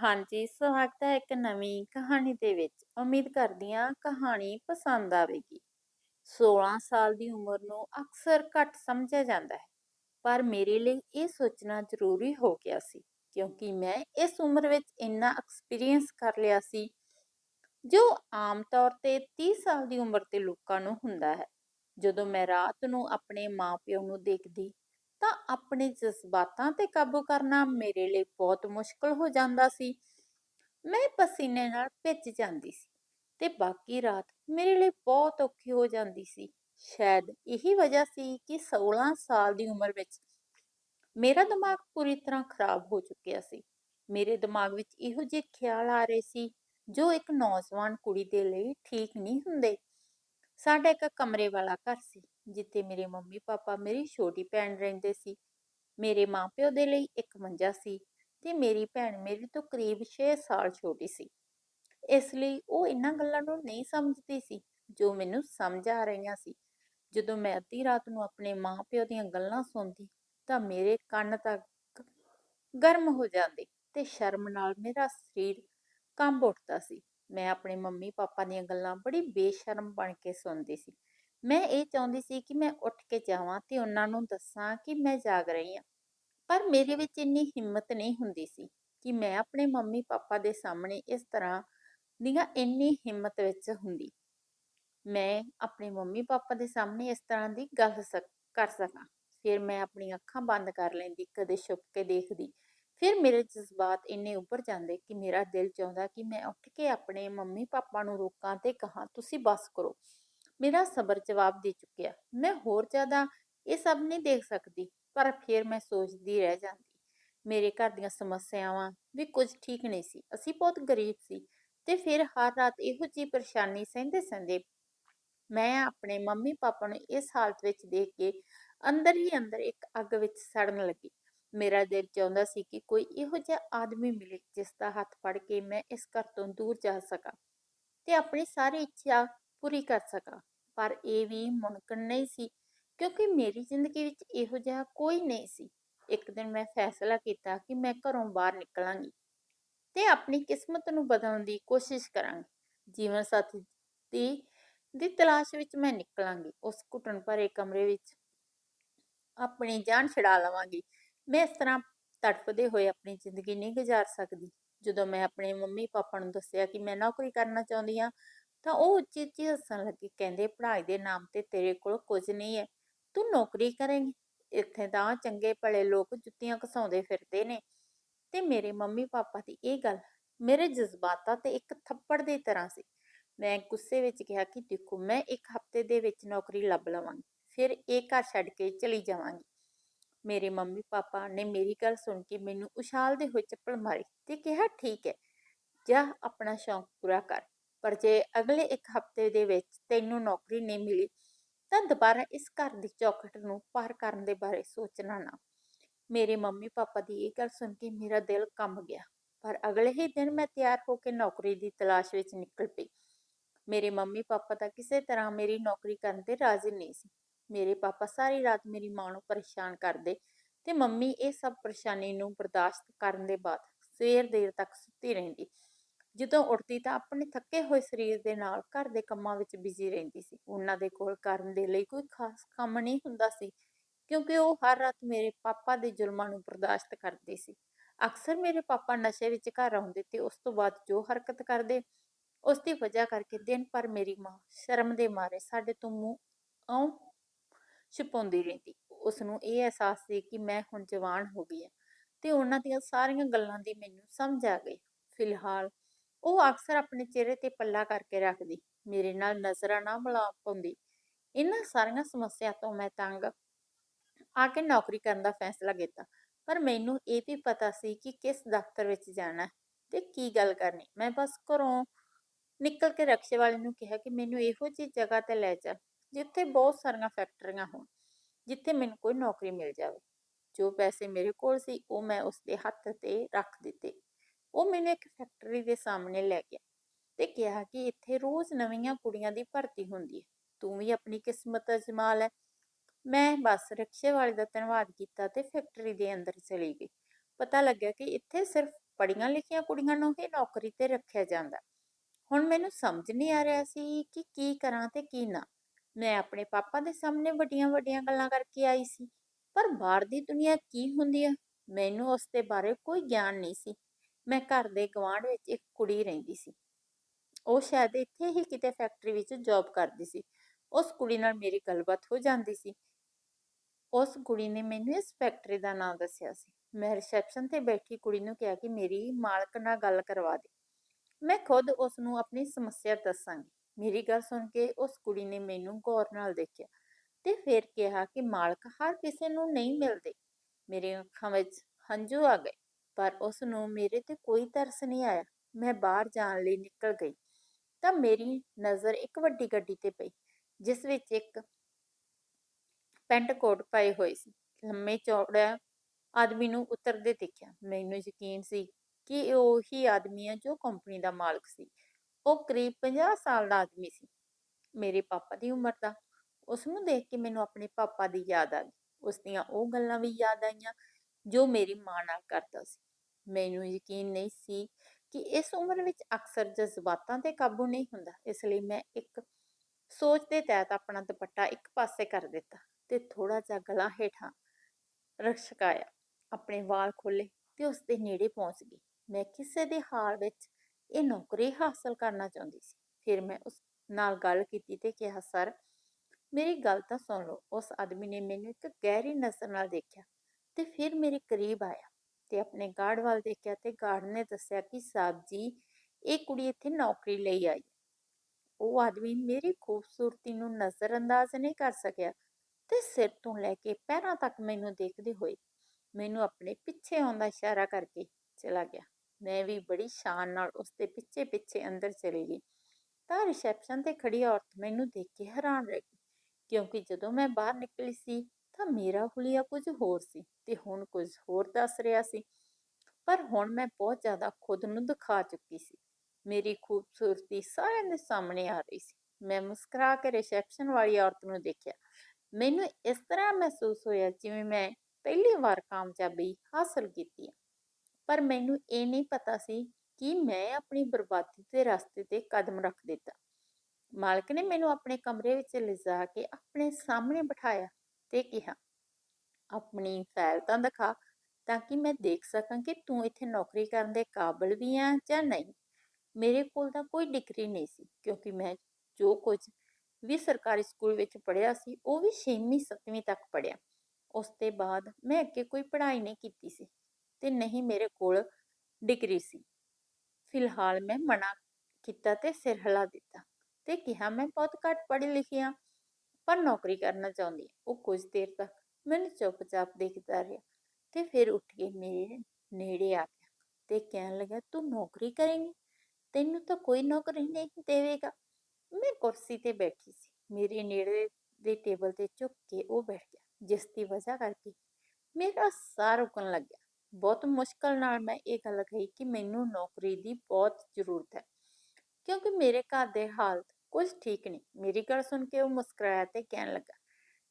ਹਾਂਜੀ, ਸਵਾਗਤ ਹੈ ਇੱਕ ਨਵੀਂ ਕਹਾਣੀ ਦੇ ਵਿੱਚ। ਉਮੀਦ ਕਰਦੀ ਹਾਂ ਕਹਾਣੀ ਪਸੰਦ ਆਵੇਗੀ। 16 ਸਾਲ ਦੀ ਉਮਰ ਨੂੰ ਅਕਸਰ ਘੱਟ ਸਮਝਿਆ ਜਾਂਦਾ ਹੈ, ਪਰ ਮੇਰੇ ਲਈ ਇਹ ਸੋਚਣਾ ਜ਼ਰੂਰੀ ਹੋ ਗਿਆ ਸੀ, ਕਿਉਂਕਿ ਮੈਂ ਇਸ ਉਮਰ ਵਿੱਚ ਇੰਨਾ ਐਕਸਪੀਰੀਅੰਸ ਕਰ ਲਿਆ ਸੀ, ਜੋ ਆਮ ਤੌਰ ਤੇ 30 ਸਾਲ ਦੀ ਉਮਰ ਦੇ ਲੋਕਾਂ ਨੂੰ ਹੁੰਦਾ ਹੈ। ਜਦੋਂ ਮੈਂ ਰਾਤ ਨੂੰ ਆਪਣੇ ਮਾਂ-ਪਿਓ ਨੂੰ ਦੇਖਦੀ, ਤਾਂ ਆਪਣੇ ਜਜ਼ਬਾਤਾਂ ਤੇ ਕਾਬੂ ਕਰਨਾ ਮੇਰੇ ਲਈ ਬਹੁਤ ਮੁਸ਼ਕਲ ਹੋ ਜਾਂਦਾ ਸੀ। ਮੈਂ ਪਸੀਨੇ ਨਾਲ ਭਿੱਜ ਜਾਂਦੀ ਸੀ ਤੇ ਬਾਕੀ ਰਾਤ ਮੇਰੇ ਲਈ ਬਹੁਤ ਔਖੀ ਹੋ ਜਾਂਦੀ ਸੀ। ਸ਼ਾਇਦ ਇਹੀ ਵਜ੍ਹਾ ਸੀ ਕਿ 16 ਸਾਲ ਦੀ ਉਮਰ ਵਿੱਚ ਮੇਰਾ ਦਿਮਾਗ ਪੂਰੀ ਤਰ੍ਹਾਂ ਖਰਾਬ ਹੋ ਚੁੱਕਿਆ ਸੀ। ਮੇਰੇ ਦਿਮਾਗ ਵਿੱਚ ਇਹੋ ਜਿਹੇ ਖਿਆਲ ਆ ਰਹੇ ਸੀ ਜੋ ਇੱਕ ਨੌਜਵਾਨ ਕੁੜੀ ਦੇ ਲਈ ਠੀਕ ਨਹੀਂ ਹੁੰਦੇ। ਸਾਡਾ ਇੱਕ ਕਮਰੇ ਵਾਲਾ ਘਰ ਸੀ ਜਿੱਥੇ ਮੇਰੇ ਮੰਮੀ ਪਾਪਾ ਮੇਰੀ ਛੋਟੀ ਭੈਣ ਰਹਿੰਦੇ ਸੀ। ਮੇਰੇ ਮਾਪਿਓ ਦੇ ਲਈ ਇੱਕ ਮੰਜਾ ਸੀ ਤੇ ਮੇਰੀ ਭੈਣ ਮੇਰੇ ਤੋਂ ਕਰੀਬ 6 ਸਾਲ ਛੋਟੀ ਸੀ। ਇਸ ਲਈ ਉਹ ਇਹਨਾਂ ਗੱਲਾਂ ਨੂੰ ਨਹੀਂ ਸਮਝਦੀ ਸੀ, ਜੋ ਮੈਨੂੰ ਸਮਝ ਆ ਰਹੀਆਂ ਸੀ। ਜਦੋਂ ਮੈਂ ਅੱਧੀ ਰਾਤ ਨੂੰ ਆਪਣੇ ਮਾਪਿਓ ਦੀਆਂ ਗੱਲਾਂ ਸੁਣਦੀ ਤਾਂ ਮੇਰੇ ਕੰਨ ਤੱਕ ਗਰਮ ਹੋ ਜਾਂਦੇ ਤੇ ਸ਼ਰਮ ਨਾਲ ਮੇਰਾ ਸਰੀਰ ਕੰਬ ਉੱਠਦਾ ਸੀ। ਮੈਂ ਆਪਣੇ ਮੰਮੀ ਪਾਪਾ ਦੀਆਂ ਗੱਲਾਂ ਬੜੀ ਬੇਸ਼ਰਮ ਬਣ ਕੇ ਸੁਣਦੀ ਸੀ। ਮੈਂ ਇਹ ਚਾਹੁੰਦੀ ਸੀ ਕਿ ਮੈਂ ਉੱਠ ਕੇ ਜਾਵਾਂ ਤੇ ਉਹਨਾਂ ਨੂੰ ਦੱਸਾਂ ਕਿ ਮੈਂ ਜਾਗ ਰਹੀ ਹਾਂ। ਪਰ ਮੇਰੇ ਵਿੱਚ ਇੰਨੀ ਹਿੰਮਤ ਨਹੀਂ ਹੁੰਦੀ ਸੀ ਕਿ ਮੈਂ ਆਪਣੇ ਮੰਮੀ ਪਾਪਾ ਦੇ ਸਾਹਮਣੇ ਇਸ ਤਰ੍ਹਾਂ ਦੀਆਂ ਇੰਨੀ ਹਿੰਮਤ ਵਿੱਚ ਹੁੰਦੀ। ਮੈਂ ਆਪਣੇ ਮੰਮੀ ਪਾਪਾ ਦੇ ਸਾਹਮਣੇ ਇਸ ਤਰ੍ਹਾਂ ਦੀ ਗੱਲ ਕਰ ਸਕਾਂ। ਫਿਰ ਮੈਂ ਆਪਣੀਆਂ ਅੱਖਾਂ ਬੰਦ ਕਰ ਲੈਂਦੀ, ਕਦੇ ਛੁਪ ਕੇ ਦੇਖਦੀ। ਫਿਰ ਮੇਰੇ ਜਜ਼ਬਾਤ ਇੰਨੇ ਉੱਭਰ ਜਾਂਦੇ ਕਿ ਮੇਰਾ ਦਿਲ ਚਾਹੁੰਦਾ ਕਿ ਮੈਂ ਉੱਠ ਕੇ ਆਪਣੇ ਮੰਮੀ ਪਾਪਾ ਨੂੰ ਰੋਕਾਂ ਤੇ ਕਹਾਂ, ਤੁਸੀਂ ਬਸ ਕਰੋ। ਮੇਰਾ ਸਬਰ ਜਵਾਬ ਦੇ ਚੁੱਕਿਆ। ਮੈਂ ਹੋਰ ਜ਼ਿਆਦਾ ਇਹ ਸਭ ਨਹੀਂ ਦੇਖ ਸਕਦੀ, ਪਰ ਫਿਰ ਮੈਂ ਸੋਚਦੀ ਰਹਿ ਜਾਂਦੀ। ਮੇਰੇ ਘਰ ਦੀਆਂ ਸਮੱਸਿਆਵਾਂ ਵੀ ਕੁਝ ਠੀਕ ਨਹੀਂ ਸੀ। ਅਸੀਂ ਬਹੁਤ ਗਰੀਬ ਸੀ ਤੇ ਫਿਰ ਹਰ ਰਾਤ ਇਹੋ ਜਿਹੀ ਪਰੇਸ਼ਾਨੀ ਸਹਿੰਦੇ ਸਹਿੰਦੇ ਮੈਂ ਆਪਣੇ ਮੰਮੀ ਪਾਪਾ ਨੂੰ ਇਸ ਹਾਲਤ ਵਿੱਚ ਦੇਖ ਕੇ ਅੰਦਰ ਹੀ ਅੰਦਰ ਇੱਕ ਅੱਗ ਵਿੱਚ ਸੜਨ ਲੱਗੀ। ਮੇਰਾ ਦਿਲ ਚਾਹੁੰਦਾ ਸੀ ਕਿ ਕੋਈ ਇਹੋ ਜਿਹਾ ਆਦਮੀ ਮਿਲੇ ਜਿਸ ਦਾ ਹੱਥ ਫੜ ਕੇ ਮੈਂ ਇਸ ਘਰ ਤੋਂ ਦੂਰ ਜਾ ਸਕਾਂ ਤੇ ਆਪਣੀ ਸਾਰੀ ਇੱਛਾ ਪੂਰੀ ਕਰ ਸਕਾਂ। ਪਰ ਇਹ ਵੀ ਮੁਮਕਿਨ ਨਹੀਂ ਸੀ ਕਿਉਂਕਿ ਮੇਰੀ ਜ਼ਿੰਦਗੀ ਵਿੱਚ ਇਹੋ ਜਿਹਾ ਕੋਈ ਨਹੀਂ ਸੀ। ਇੱਕ ਦਿਨ ਮੈਂ ਫੈਸਲਾ ਕੀਤਾ ਕਿ ਮੈਂ ਘਰੋਂ ਬਾਹਰ ਨਿਕਲਾਂਗੀ ਤੇ ਆਪਣੀ ਕਿਸਮਤ ਨੂੰ ਬਦਲਣ ਦੀ ਕੋਸ਼ਿਸ਼ ਕਰਾਂਗੀ। ਜੀਵਨ ਸਾਥੀ ਦੀ ਦੀ ਤਲਾਸ਼ ਵਿੱਚ ਮੈਂ ਨਿਕਲਾਂਗੀ। ਉਸ ਘੁਟਨ ਭਰੇ ਕਮਰੇ ਵਿੱਚ ਆਪਣੀ ਜਾਨ ਛਡਾ ਲਵਾਂਗੀ। ਮੈਂ ਇਸ ਤਰ੍ਹਾਂ ਤੜਫਦੇ ਹੋਏ ਆਪਣੀ ਜ਼ਿੰਦਗੀ ਨਹੀਂ ਗੁਜ਼ਾਰ ਸਕਦੀ। ਜਦੋਂ ਮੈਂ ਆਪਣੇ ਮੰਮੀ ਪਾਪਾ ਨੂੰ ਦੱਸਿਆ ਕਿ ਮੈਂ ਨੌਕਰੀ ਕਰਨਾ ਚਾਹੁੰਦੀ ਹਾਂ ਤਾਂ ਉਹ ਉੱਚੀ ਉੱਚੀ ਹੱਸਣ ਲੱਗੀ, ਕਹਿੰਦੇ, ਪੜ੍ਹਾਈ ਦੇ ਨਾਮ ਤੇ ਤੇਰੇ ਕੋਲ ਕੁਝ ਨਹੀਂ ਹੈ ਤੂੰ ਨੌਕਰੀ ਕਰੇਂਗੀ। ਇੱਥੇ ਤਾਂ ਚੰਗੇ ਭਲੇ ਲੋਕ ਜੁੱਤੀਆਂ ਘਸਾਉਂਦੇ ਫਿਰਦੇ ਨੇ। ਤੇ ਮੇਰੇ ਮੰਮੀ ਪਾਪਾ ਦੀ ਇਹ ਗੱਲ ਮੇਰੇ ਜਜ਼ਬਾਤਾਂ ਤੇ ਇੱਕ ਥੱਪੜ ਦੀ ਤਰ੍ਹਾਂ ਸੀ। ਮੈਂ ਗੁੱਸੇ ਵਿੱਚ ਕਿਹਾ ਕਿ ਦੇਖੋ, ਮੈਂ ਇੱਕ ਹਫ਼ਤੇ ਦੇ ਵਿੱਚ ਨੌਕਰੀ ਲੱਭ ਲਵਾਂਗੀ, ਫਿਰ ਇਹ ਘਰ ਛੱਡ ਕੇ ਚਲੀ ਜਾਵਾਂਗੀ। ਮੇਰੇ ਮੰਮੀ ਪਾਪਾ ਨੇ ਮੇਰੀ ਗੱਲ ਸੁਣ ਕੇ ਮੈਨੂੰ ਉਛਾਲਦੇ ਹੋਏ ਚੱਪਲ ਮਾਰੀ ਤੇ ਕਿਹਾ, ਠੀਕ ਹੈ ਜਾ ਆਪਣਾ ਸ਼ੌਂਕ ਪੂਰਾ ਕਰ। ਪਰ ਜੇ ਅਗਲੇ ਇੱਕ ਹਫ਼ਤੇ ਦੇ ਵਿੱਚ ਤੈਨੂੰ ਨੌਕਰੀ ਨਹੀਂ ਮਿਲੀ, ਤਾਂ ਦੁਬਾਰਾ ਇਸ ਘਰ ਦੀ ਚੌਖਟ ਨੂੰ ਪਾਰ ਕਰਨ ਦੇ ਬਾਰੇ ਸੋਚਣਾ ਨਾ। ਮੇਰੇ ਮੰਮੀ ਪਾਪਾ ਦੀ ਇਹ ਗੱਲ ਸੁਣ ਕੇ ਮੇਰਾ ਦਿਲ ਕੰਬ ਗਿਆ, ਪਰ ਅਗਲੇ ਹੀ ਦਿਨ ਮੈਂ ਤਿਆਰ ਹੋ ਕੇ ਨੌਕਰੀ ਦੀ ਤਲਾਸ਼ ਵਿੱਚ ਨਿਕਲ ਪਈ। ਮੇਰੇ ਮੰਮੀ ਪਾਪਾ ਤਾਂ ਕਿਸੇ ਤਰ੍ਹਾਂ ਮੇਰੀ ਨੌਕਰੀ ਕਰਨ ਤੇ ਰਾਜ਼ੀ ਨਹੀਂ ਸੀ। ਮੇਰੇ ਪਾਪਾ ਸਾਰੀ ਰਾਤ ਮੇਰੀ ਮਾਂ ਨੂੰ ਪਰੇਸ਼ਾਨ ਕਰਦੇ ਤੇ ਮੰਮੀ ਇਹ ਸਭ ਪਰੇਸ਼ਾਨੀ ਨੂੰ ਬਰਦਾਸ਼ਤ ਕਰਨ ਦੇ ਬਾਅਦ ਸਵੇਰ ਦੇਰ ਤੱਕ ਸੁੱਤੀ ਰਹਿੰਦੀ। ਜਦੋਂ ਉੱਠਦੀ ਤਾਂ ਆਪਣੇ ਥੱਕੇ ਹੋਏ ਸਰੀਰ ਦੇ ਨਾਲ ਘਰ ਦੇ ਕੰਮਾਂ ਵਿੱਚ ਬਿਜ਼ੀ ਰਹਿੰਦੀ ਸੀ। ਉਹਨਾਂ ਦੇ ਕੋਲ ਕਰਨ ਦੇ ਲਈ ਕੋਈ ਖਾਸ ਕੰਮ ਨਹੀਂ ਹੁੰਦਾ ਸੀ, ਕਿਉਂਕਿ ਉਹ ਹਰ ਰਾਤ ਮੇਰੇ ਪਾਪਾ ਦੇ ਜ਼ੁਲਮਾਂ ਨੂੰ ਬਰਦਾਸ਼ਤ ਕਰਦੀ ਸੀ। ਅਕਸਰ ਮੇਰੇ ਪਾਪਾ ਨਸ਼ੇ ਵਿੱਚ ਘਰ ਆਉਂਦੇ ਤੇ ਉਸ ਤੋਂ ਬਾਅਦ ਜੋ ਹਰਕਤ ਕਰਦੇ, ਉਸ ਦੀ ਵਜ੍ਹਾ ਕਰਕੇ ਦਿਨ ਪਰ ਮੇਰੀ ਮਾਂ ਸ਼ਰਮ ਦੇ ਮਾਰੇ ਸਾਡੇ ਤੋਂ ਮੂੰਹ ਆਉਂ ਛੁਪਾਉਂਦੀ ਰਹਿੰਦੀ। ਉਸ ਨੂੰ ਇਹ ਅਹਿਸਾਸ ਸੀ ਕਿ ਮੈਂ ਹੁਣ ਜਵਾਨ ਹੋ ਗਈ ਹਾਂ ਤੇ ਉਹਨਾਂ ਦੀਆਂ ਸਾਰੀਆਂ ਗੱਲਾਂ ਦੀ ਮੈਨੂੰ ਸਮਝ ਆ ਗਈ। ਫਿਲਹਾਲ ਉਹ ਅਕਸਰ ਆਪਣੇ ਚਿਹਰੇ ਤੇ ਪੱਲਾ ਕਰਕੇ ਰੱਖਦੀ, ਮੇਰੇ ਨਾਲ ਨਜ਼ਰਾਂ ਨਾ ਮਿਲਾ ਪਾਉਂਦੀ। ਇਹਨਾਂ ਸਾਰੀਆਂ ਸਮੱਸਿਆ ਤੋਂ ਮੈਂ ਤੰਗ ਆ ਕੇ ਨੌਕਰੀ ਕਰਨ ਦਾ ਫੈਸਲਾ ਕੀਤਾ, ਪਰ ਮੈਨੂੰ ਇਹ ਵੀ ਪਤਾ ਸੀ ਕਿ ਕਿਸ ਦਫ਼ਤਰ ਵਿੱਚ ਜਾਣਾ ਤੇ ਕੀ ਗੱਲ ਕਰਨੀ। ਮੈਂ ਬਸ ਘਰੋਂ ਨਿਕਲ ਕੇ ਰਕਸ਼ੇ ਵਾਲੇ ਨੂੰ ਕਿਹਾ ਕਿ ਮੈਨੂੰ ਇਹੋ ਜਿਹੀ ਜਗ੍ਹਾ ਤੇ ਲੈ ਜਾ, ਜਿੱਥੇ ਬਹੁਤ ਸਾਰੀਆਂ ਫੈਕਟਰੀਆਂ ਹੋਣ, ਜਿੱਥੇ ਮੈਨੂੰ ਕੋਈ ਨੌਕਰੀ ਮਿਲ ਜਾਵੇ। ਜੋ ਪੈਸੇ ਮੇਰੇ ਕੋਲ ਸੀ, ਉਹ ਮੈਂ ਉਸਦੇ ਹੱਥ ਤੇ ਰੱਖ ਦਿੱਤੇ। ਉਹ ਮੈਨੂੰ ਇੱਕ ਫੈਕਟਰੀ ਦੇ ਸਾਹਮਣੇ ਲੈ ਗਿਆ ਤੇ ਕਿਹਾ ਕਿ ਇੱਥੇ ਰੋਜ਼ ਨਵੀਆਂ ਕੁੜੀਆਂ ਦੀ ਭਰਤੀ ਹੁੰਦੀ ਹੈ। ਤੂੰ ਵੀ ਆਪਣੀ ਕਿਸਮਤ ਅਜ਼ਮਾ ਲੈ ਮੈਂ ਬਸ ਰਿਕਸ਼ੇ ਵਾਲੇ ਦਾ ਧੰਨਵਾਦ ਕੀਤਾ ਤੇ ਫੈਕਟਰੀ ਦੇ ਅੰਦਰ ਚਲੀ ਗਈ। ਪਤਾ ਲੱਗਿਆ ਕਿ ਇੱਥੇ ਸਿਰਫ ਪੜ੍ਹੀਆਂ ਲਿਖੀਆਂ ਕੁੜੀਆਂ ਨੂੰ ਹੀ ਨੌਕਰੀ ਤੇ ਰੱਖਿਆ ਜਾਂਦਾ। ਹੁਣ ਮੈਨੂੰ ਸਮਝ ਨਹੀਂ ਆ ਰਿਹਾ ਸੀ ਕਿ ਕੀ ਕਰਾਂ ਤੇ ਕੀ ਨਾ। ਮੈਂ ਆਪਣੇ ਪਾਪਾ ਦੇ ਸਾਹਮਣੇ ਵੱਡੀਆਂ-ਵੱਡੀਆਂ ਗੱਲਾਂ ਕਰਕੇ ਆਈ ਸੀ। ਪਰ ਬਾਹਰ ਦੀ ਦੁਨੀਆ ਕੀ ਹੁੰਦੀ ਹੈ ਮੈਨੂੰ ਉਸ ਦੇ ਬਾਰੇ ਕੋਈ ਗਿਆਨ ਨਹੀਂ ਸੀ। ਮੈਂ ਘਰ ਦੇ ਗਵਾਂਢ ਵਿੱਚ ਇੱਕ ਕੁੜੀ ਰਹਿੰਦੀ ਸੀ। ਉਹ ਸ਼ਾਇਦ ਇੱਥੇ ਹੀ ਕਿਤੇ ਫੈਕਟਰੀ ਵਿੱਚ ਜੌਬ ਕਰਦੀ ਸੀ। ਉਸ ਕੁੜੀ ਨਾਲ ਮੇਰੀ ਗੱਲਬਾਤ ਹੋ ਜਾਂਦੀ ਸੀ। ਉਸ ਕੁੜੀ ਨੇ ਮੈਨੂੰ ਇਸ ਫੈਕਟਰੀ ਦਾ ਨਾਮ ਦੱਸਿਆ ਸੀ। ਮੈਂ ਰਿਸੈਪਸ਼ਨ ਤੇ ਬੈਠੀ ਕੁੜੀ ਨੂੰ ਕਿਹਾ ਕਿ ਮੇਰੀ ਮਾਲਕ ਨਾਲ ਗੱਲ ਕਰਵਾ ਦੇ। ਮੈਂ ਖੁਦ ਉਸ ਨੂੰ ਆਪਣੀ ਸਮੱਸਿਆ ਦੱਸਾਂਗੀ। ਮੇਰੀ ਗੱਲ ਸੁਣ ਕੇ ਉਸ ਕੁੜੀ ਨੇ ਮੈਨੂੰ ਗੌਰ ਨਾਲ ਦੇਖਿਆ ਤੇ ਫਿਰ ਕਿਹਾ ਕਿ ਮਾਲਕ ਹਰ ਕਿਸੇ ਨੂੰ ਨਹੀਂ ਮਿਲਦੇ। ਮੇਰੇ ਅੱਖਾਂ ਵਿੱਚ ਹੰਝੂ ਆ ਗਏ। ਪਰ ਉਸ ਨੂੰ ਮੇਰੇ ਤੇ ਕੋਈ ਤਰਸ ਨਹੀਂ ਆਇਆ। ਮੈਂ ਬਾਹਰ ਜਾਣ ਲਈ ਨਿਕਲ ਗਈ ਤਾਂ ਮੇਰੀ ਨਜ਼ਰ ਇੱਕ ਵੱਡੀ ਗੱਡੀ ਤੇ ਪਈ, ਜਿਸ ਵਿੱਚ ਇੱਕ ਪੈਂਟ ਕੋਟ ਪਾਏ ਹੋਏ ਸੀ। ਲੰਮੇ ਚੌੜਾ ਆਦਮੀ ਨੂੰ ਉਤਰਦੇ ਦੇਖਿਆ। ਮੈਨੂੰ ਯਕੀਨ ਸੀ ਕਿ ਇਹ ਉਹੀ ਆਦਮੀ ਹੈ ਜੋ ਕੰਪਨੀ ਦਾ ਮਾਲਕ ਸੀ। ਉਹ ਕਰੀਬ 50 ਸਾਲ ਦਾ ਆਦਮੀ ਸੀ। ਮੇਰੇ ਪਾਪਾ ਦੀ ਉਮਰ ਦਾ। ਉਸ ਨੂੰ ਦੇਖ ਕੇ ਮੈਨੂੰ ਆਪਣੇ ਪਾਪਾ ਦੀ ਯਾਦ ਆ ਗਈ। ਉਸ ਦੀਆਂ ਉਹ ਗੱਲਾਂ ਵੀ ਯਾਦ ਆਈਆਂ ਜੋ ਮੇਰੀ ਮਾਂ ਨਾਲ ਕਰਦਾ ਸੀ। ਮੈਨੂੰ ਯਕੀਨ ਨਹੀਂ ਸੀ ਕਿ ਇਸ ਉਮਰ ਵਿੱਚ ਅਕਸਰ ਜਜ਼ਬਾਤਾਂ ਤੇ ਕਾਬੂ ਨਹੀਂ ਹੁੰਦਾ, ਇਸ ਲਈ ਮੈਂ ਇੱਕ ਸੋਚ ਦੇ ਤਹਿਤ ਆਪਣਾ ਦੁਪੱਟਾ ਇੱਕ ਪਾਸੇ ਕਰ ਦਿੱਤਾ ਤੇ ਥੋੜਾ ਜਿਹਾ ਗਲਾ ਹੇਠਾਂ ਰਖਸ਼ਕਾਇਆ, ਆਪਣੇ ਵਾਲ ਖੋਲੇ ਤੇ ਉਸ ਦੇ ਨੇੜੇ ਪਹੁੰਚ ਗਈ। ਮੈਂ ਕਿਸੇ ਦੇ ਹਾਲ ਵਿੱਚ ਇਹ ਨੌਕਰੀ ਹਾਸਲ ਕਰਨਾ ਚਾਹੁੰਦੀ ਸੀ। ਫਿਰ ਮੈਂ ਉਸ ਨਾਲ ਗੱਲ ਕੀਤੀ ਤੇ ਕਿਹਾ, ਸਰ, ਮੇਰੀ ਗੱਲ ਤਾਂ ਸੁਣ ਲਓ। ਉਸ ਆਦਮੀ ਨੇ ਮੈਨੂੰ ਇੱਕ ਗਹਿਰੀ ਨਜ਼ਰ ਨਾਲ ਦੇਖਿਆ ਤੇ ਫਿਰ ਮੇਰੇ ਕਰੀਬ ਆਇਆ। ਤੇ ਆਪਣੇ ਗਾਰਡ ਵੱਲ ਦੇਖਿਆ ਤੇ ਗਾਰਡ ਨੇ ਦੱਸਿਆ ਕਿ ਸਾਹਿਬ ਜੀ, ਇਹ ਕੁੜੀ ਇੱਥੇ ਨੌਕਰੀ ਲਈ ਆਈ। ਉਹ ਆਦਮੀ ਮੇਰੀ ਖੂਬਸੂਰਤੀ ਨੂੰ ਨਜ਼ਰਅੰਦਾਜ਼ ਨਹੀਂ ਕਰ ਸਕਿਆ ਤੇ ਸਿਰ ਤੋਂ ਲੈ ਕੇ ਪੈਰਾਂ ਤੱਕ ਮੈਨੂੰ ਦੇਖਦੇ ਹੋਏ ਮੈਨੂੰ ਆਪਣੇ ਪਿੱਛੇ ਆਉਂਦਾ ਇਸ਼ਾਰਾ ਕਰਕੇ ਚਲਾ ਗਿਆ। ਮੈਂ ਵੀ ਬੜੀ ਸ਼ਾਨ ਨਾਲ ਉਸ ਦੇ ਪਿੱਛੇ ਪਿੱਛੇ ਅੰਦਰ ਚਲੀ ਗਈ। ਤਾਂ ਰਿਸੈਪਸ਼ਨ ਤੇ ਖੜੀ ਔਰਤ ਮੈਨੂੰ ਦੇਖ ਕੇ ਹੈਰਾਨ ਰਹਿ ਗਈ, ਕਿਉਂਕਿ ਜਦੋਂ ਮੈਂ ਬਾਹਰ ਨਿਕਲੀ ਸੀ ਤਾਂ ਮੇਰਾ ਹੁਲੀਆ ਕੁਝ ਹੋਰ ਸੀ ਤੇ ਹੁਣ ਕੁਝ ਹੋਰ ਦੱਸ ਰਿਹਾ ਸੀ। ਪਰ ਹੁਣ ਮੈਂ ਬਹੁਤ ਜ਼ਿਆਦਾ ਖੁਦ ਨੂੰ ਦਿਖਾ ਚੁੱਕੀ ਸੀ। ਮੇਰੀ ਖੂਬਸੂਰਤੀ ਸਾਰਿਆਂ ਦੇ ਸਾਹਮਣੇ ਆ ਰਹੀ ਸੀ। ਮੈਂ ਮੁਸਕਰਾ ਕੇ ਰਿਸੈਪਸ਼ਨ ਵਾਲੀ ਔਰਤ ਨੂੰ ਦੇਖਿਆ। ਮੈਨੂੰ ਇਸ ਤਰ੍ਹਾਂ ਮਹਿਸੂਸ ਹੋਇਆ ਜਿਵੇਂ ਮੈਂ ਪਹਿਲੀ ਵਾਰ ਕਾਮਯਾਬੀ ਹਾਸਲ ਕੀਤੀ ਹੈ ਪਰ ਮੈਨੂੰ ਇਹ ਨਹੀਂ ਪਤਾ ਸੀ ਕਿ ਮੈਂ ਆਪਣੀ ਬਰਬਾਦੀ ਦੇ ਰਸਤੇ ਤੇ ਕਦਮ ਰੱਖ ਦਿੱਤਾ। ਮਾਲਕ ਨੇ ਮੈਨੂੰ ਆਪਣੇ ਕਮਰੇ ਵਿੱਚ ਲਿਜਾ ਕੇ ਆਪਣੇ ਸਾਹਮਣੇ ਬਿਠਾਇਆ। ਤੇ ਕਿਹਾ, ਆਪਣੀ ਫਾਈਲ ਤਾਂ ਦਿਖਾ, ਤਾਂ ਕਿ ਮੈਂ ਦੇਖ ਸਕਾਂ ਕਿ ਤੂੰ ਇੱਥੇ ਨੌਕਰੀ ਕਰਨ ਦੇ ਕਾਬਿਲ ਵੀ ਹੈ ਜਾਂ ਨਹੀਂ। ਮੇਰੇ ਕੋਲ ਤਾਂ ਕੋਈ ਡਿਗਰੀ ਨਹੀਂ ਸੀ, ਕਿਉਂਕਿ ਮੈਂ ਜੋ ਕੁਝ ਵੀ ਸਰਕਾਰੀ ਸਕੂਲ ਵਿੱਚ ਪੜ੍ਹਿਆ ਸੀ, ਉਹ ਵੀ 6ਵੀਂ 7ਵੀਂ ਤੱਕ ਪੜ੍ਹਿਆ। ਉਸ ਤੋਂ ਬਾਅਦ ਮੈਂ ਅੱਗੇ ਕੋਈ ਪੜ੍ਹਾਈ ਨਹੀਂ ਕੀਤੀ ਸੀ ਤੇ ਨਹੀਂ ਮੇਰੇ ਕੋਲ ਡਿਗਰੀ ਸੀ। ਫਿਲਹਾਲ ਮੈਂ ਮਨਾ ਕੀਤਾ ਤੇ ਸਿਰ ਹਿਲਾ ਦਿੱਤਾ ਤੇ ਕਿਹਾ, ਮੈਂ ਬਹੁਤ ਘੱਟ ਪੜ੍ਹੀ ਲਿਖੀ ਹਾਂ ਪਰ ਨੌਕਰੀ ਕਰਨਾ ਚਾਹੁੰਦੀ ਹਾਂ। ਉਹ ਕੁਝ ਦੇਰ ਤੱਕ ਮੈਨੂੰ ਚੁੱਪਚਾਪ ਦੇਖਦਾ ਰਿਹਾ ਤੇ ਫਿਰ ਉੱਠ ਕੇ ਮੇਰੇ ਨੇੜੇ ਆ ਗਿਆ ਤੇ ਕਹਿਣ ਲੱਗਾ, ਤੂੰ ਨੌਕਰੀ ਕਰੇਂਗੀ? ਤੈਨੂੰ ਤਾਂ ਕੋਈ ਨੌਕਰੀ ਨਹੀਂ ਦੇਵੇਗਾ। ਮੈਂ ਕੁਰਸੀ ਤੇ ਬੈਠੀ ਸੀ। ਮੇਰੇ ਨੇੜੇ ਦੇ ਟੇਬਲ ਤੇ ਝੁੱਕ ਕੇ ਉਹ ਬੈਠ ਗਿਆ, ਜਿਸ ਦੀ ਵਜ੍ਹਾ ਕਰਕੇ ਮੇਰਾ ਸਾਹ ਰੁਕਣ ਲੱਗਿਆ ਬਹੁਤ ਮੁਸ਼ਕਲ ਨਾਲ ਮੈਂ ਇਹ ਗੱਲ ਕਹੀ ਕਿ ਮੈਨੂੰ ਨੌਕਰੀ ਦੀ ਬਹੁਤ ਜ਼ਰੂਰਤ ਹੈ, ਕਿਉਂਕਿ ਮੇਰੇ ਘਰ ਦੇ ਹਾਲਤ ਕੁਝ ਠੀਕ ਨਹੀਂ ਮੇਰੀ ਗੱਲ ਸੁਣ ਕੇ ਉਹ ਮੁਸਕਰਾਇਆ ਤੇ ਕਹਿਣ ਲੱਗਾ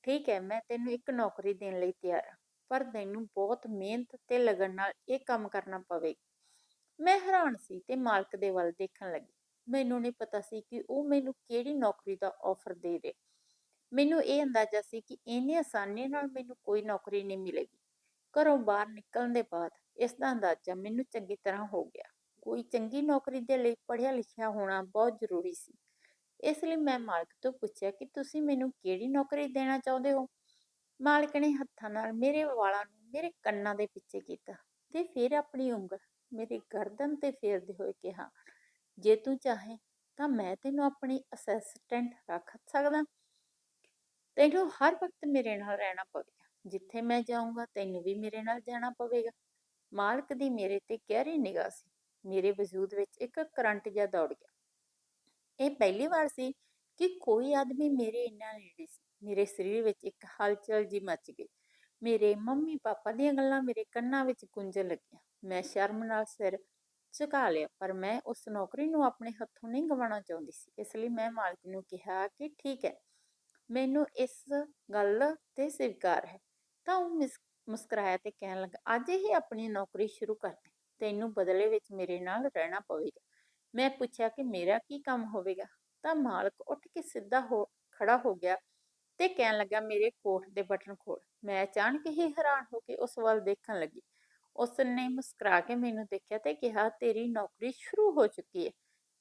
ਠੀਕ ਹੈ ਮੈਂ ਤੈਨੂੰ ਇੱਕ ਨੌਕਰੀ ਦੇਣ ਲਈ ਤਿਆਰ ਹਾਂ ਪਰ ਤੈਨੂੰ ਬਹੁਤ ਮਿਹਨਤ ਤੇ ਲਗਨ ਨਾਲ ਇਹ ਕੰਮ ਕਰਨਾ ਪਵੇਗਾ ਮੈਂ ਹੈਰਾਨ ਸੀ ਤੇ ਮਾਲਕ ਦੇ ਵੱਲ ਦੇਖਣ ਲੱਗੀ ਮੈਨੂੰ ਨਹੀਂ ਪਤਾ ਸੀ ਕਿ ਉਹ ਮੈਨੂੰ ਕਿਹੜੀ ਨੌਕਰੀ ਦਾ ਆਫਰ ਦੇ ਰਹੇ ਮੈਨੂੰ ਇਹ ਅੰਦਾਜ਼ਾ ਸੀ ਕਿ ਇੰਨੇ ਆਸਾਨੀ ਨਾਲ ਮੈਨੂੰ ਕੋਈ ਨੌਕਰੀ ਨਹੀਂ ਮਿਲੇਗੀ ਘਰੋਂ ਬਾਹਰ ਨਿਕਲਣ ਦੇ ਬਾਅਦ ਇਸ ਦਾ ਅੰਦਾਜ਼ਾ ਮੈਨੂੰ ਚੰਗੀ ਤਰ੍ਹਾਂ ਹੋ ਗਿਆ ਕੋਈ ਚੰਗੀ ਨੌਕਰੀ ਦੇ ਲਈ ਪੜ੍ਹਿਆ ਲਿਖਿਆ ਹੋਣਾ ਬਹੁਤ ਜ਼ਰੂਰੀ ਸੀ ਇਸ ਲਈ ਮੈਂ ਮਾਲਕ ਤੋਂ ਪੁੱਛਿਆ ਕਿ ਤੁਸੀਂ ਮੈਨੂੰ ਕਿਹੜੀ ਨੌਕਰੀ ਦੇਣਾ ਚਾਹੁੰਦੇ ਹੋ? ਮਾਲਕ ਨੇ ਹੱਥਾਂ ਨਾਲ ਮੇਰੇ ਵਾਲਾਂ ਨੂੰ ਮੇਰੇ ਕੰਨਾਂ ਦੇ ਪਿੱਛੇ ਕੀਤਾ ਤੇ ਫਿਰ ਆਪਣੀ ਉਂਗਲ ਮੇਰੀ ਗਰਦਨ ਤੇ ਫੇਰਦੇ ਹੋਏ ਕਿਹਾ, ਜੇ ਤੂੰ ਚਾਹੇ ਤਾਂ ਮੈਂ ਤੈਨੂੰ ਆਪਣੀ ਅਸਿਸਟੈਂਟ ਰੱਖ ਸਕਦਾ। ਤੈਨੂੰ ਹਰ ਵਕਤ ਮੇਰੇ ਨਾਲ ਰਹਿਣਾ ਪਵੇਗਾ। ਜਿੱਥੇ ਮੈਂ ਜਾਊਂਗਾ ਤੈਨੂੰ ਵੀ ਮੇਰੇ ਨਾਲ ਜਾਣਾ ਪਵੇਗਾ। ਮਾਲਕ ਦੀ ਮੇਰੇ ਤੇ ਗਹਿਰੀ ਨਿਗਾਹ ਸੀ। ਮੇਰੇ ਵਜੂਦ ਵਿੱਚ ਇੱਕ ਕਰੰਟ ਜਿਹਾ ਦੌੜ ਗਿਆ। ਇਹ ਪਹਿਲੀ ਵਾਰ ਸੀ ਕਿ ਕੋਈ ਆਦਮੀ ਮੇਰੇ ਇੰਨਾ ਨੇੜੇ ਸੀ, ਮੇਰੇ ਸਰੀਰ ਵਿੱਚ ਇੱਕ ਹਲਚਲ ਜੀ ਮਚ ਗਈ। ਮੇਰੇ ਮੰਮੀ ਪਾਪਾ ਦੀਆਂ ਗੱਲਾਂ ਮੇਰੇ ਕੰਨਾਂ ਵਿੱਚ ਗੂੰਜਣ ਲੱਗੀਆਂ। ਮੈਂ ਸ਼ਰਮ ਨਾਲ ਸਿਰ ਝੁਕਾ ਲਿਆ, ਪਰ ਮੈਂ ਉਸ ਨੌਕਰੀ ਨੂੰ ਆਪਣੇ ਹੱਥੋਂ ਨਹੀਂ ਗਵਾਉਣਾ ਚਾਹੁੰਦੀ ਸੀ। ਇਸ ਲਈ ਮੈਂ ਮਾਲਕ ਨੂੰ ਕਿਹਾ ਕਿ ਠੀਕ ਹੈ, ਮੈਨੂੰ ਇਸ ਗੱਲ ਤੇ ਸਵੀਕਾਰ ਹੈ। ਤਾਂ ਉਹ ਮੁਸਕਰਾਇਆ ਤੇ ਕਹਿਣ ਲੱਗਾ, ਅੱਜ ਹੀ ਆਪਣੀ ਨੌਕਰੀ ਸ਼ੁਰੂ ਕਰ ਦੇ। ਤੈਨੂੰ ਬਦਲੇ ਵਿੱਚ ਮੇਰੇ ਨਾਲ ਰਹਿਣਾ ਪਵੇਗਾ। ਮੈਂ ਪੁੱਛਿਆ ਕਿ ਮੇਰਾ ਕੀ ਕੰਮ ਹੋਵੇਗਾ? ਤਾਂ ਮਾਲਕ ਉੱਠ ਕੇ ਸਿੱਧਾ ਹੋ ਖੜਾ ਹੋ ਗਿਆ ਤੇ ਕਹਿਣ ਲੱਗਾ, ਮੇਰੇ ਕੋਟ ਦੇ ਬਟਨ ਖੋਲ ਮੈਂ ਅਚਾਨਕ ਹੀ ਹੈਰਾਨ ਹੋ ਕੇ ਉਸ ਵੱਲ ਦੇਖਣ ਲੱਗੀ। ਉਸ ਨੇ ਮੁਸਕਰਾ ਕੇ ਮੈਨੂੰ ਦੇਖਿਆ ਤੇ ਕਿਹਾ, ਤੇਰੀ ਨੌਕਰੀ ਸ਼ੁਰੂ ਹੋ ਚੁੱਕੀ ਹੈ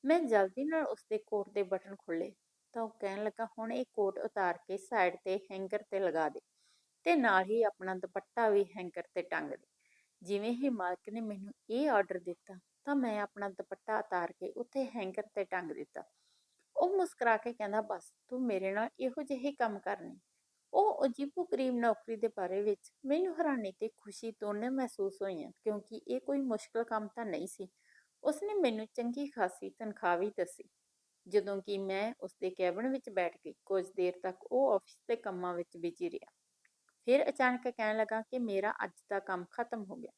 ਮੈਂ ਜਲਦੀ ਨਾਲ ਉਸ ਦੇ ਕੋਟ ਦੇ ਬਟਨ ਖੋਲ੍ਹੇ। ਤਾਂ ਉਹ ਕਹਿਣ ਲੱਗਾ, ਹੁਣ ਇਹ ਕੋਟ ਉਤਾਰ ਕੇ ਸਾਈਡ ਤੇ ਹੈਂਗਰ ਤੇ ਲਗਾ ਦੇ ਤੇ ਨਾਲ ਹੀ ਆਪਣਾ ਦੁਪੱਟਾ ਵੀ ਹੈਂਗਰ ਤੇ ਟੰਗ ਦੇ। ਜਿਵੇਂ ਹੀ ਮਾਲਕ ਨੇ ਮੈਨੂੰ ਇਹ ਆਰਡਰ ਦਿੱਤਾ ਤਾਂ ਮੈਂ ਆਪਣਾ ਦੁਪੱਟਾ ਉਤਾਰ ਕੇ ਉੱਥੇ ਹੈਂਗਰ ਤੇ ਟੰਗ ਦਿੱਤਾ। ਉਹ ਮੁਸਕਰਾ ਕੇ ਕਹਿੰਦਾ, ਬਸ, ਤੂੰ ਮੇਰੇ ਨਾਲ ਇਹੋ ਜਿਹੇ ਕੰਮ ਕਰਨੇ ਉਹ ਅਜੀਬੋ ਗਰੀਬ ਨੌਕਰੀ ਦੇ ਬਾਰੇ ਵਿੱਚ ਮੈਨੂੰ ਹੈਰਾਨੀ ਤੇ ਖੁਸ਼ੀ ਦੋਨੇ ਮਹਿਸੂਸ ਹੋਈਆਂ, ਕਿਉਂਕਿ ਇਹ ਕੋਈ ਮੁਸ਼ਕਲ ਕੰਮ ਤਾਂ ਨਹੀਂ ਸੀ। ਉਸਨੇ ਮੈਨੂੰ ਚੰਗੀ ਖਾਸੀ ਤਨਖਾਹ ਵੀ ਦੱਸੀ। ਜਦੋਂ ਕਿ ਮੈਂ ਉਸਦੇ ਕੈਬਨ ਵਿੱਚ ਬੈਠ ਕੇ ਕੁਝ ਦੇਰ ਤੱਕ ਉਹ ਆਫਿਸ ਦੇ ਕੰਮਾਂ ਵਿੱਚ ਬਿਜ਼ੀ ਰਿਹਾ। ਫਿਰ ਅਚਾਨਕ ਕਹਿਣ ਲੱਗਾ ਕਿ ਮੇਰਾ ਅੱਜ ਦਾ ਕੰਮ ਖਤਮ ਹੋ ਗਿਆ।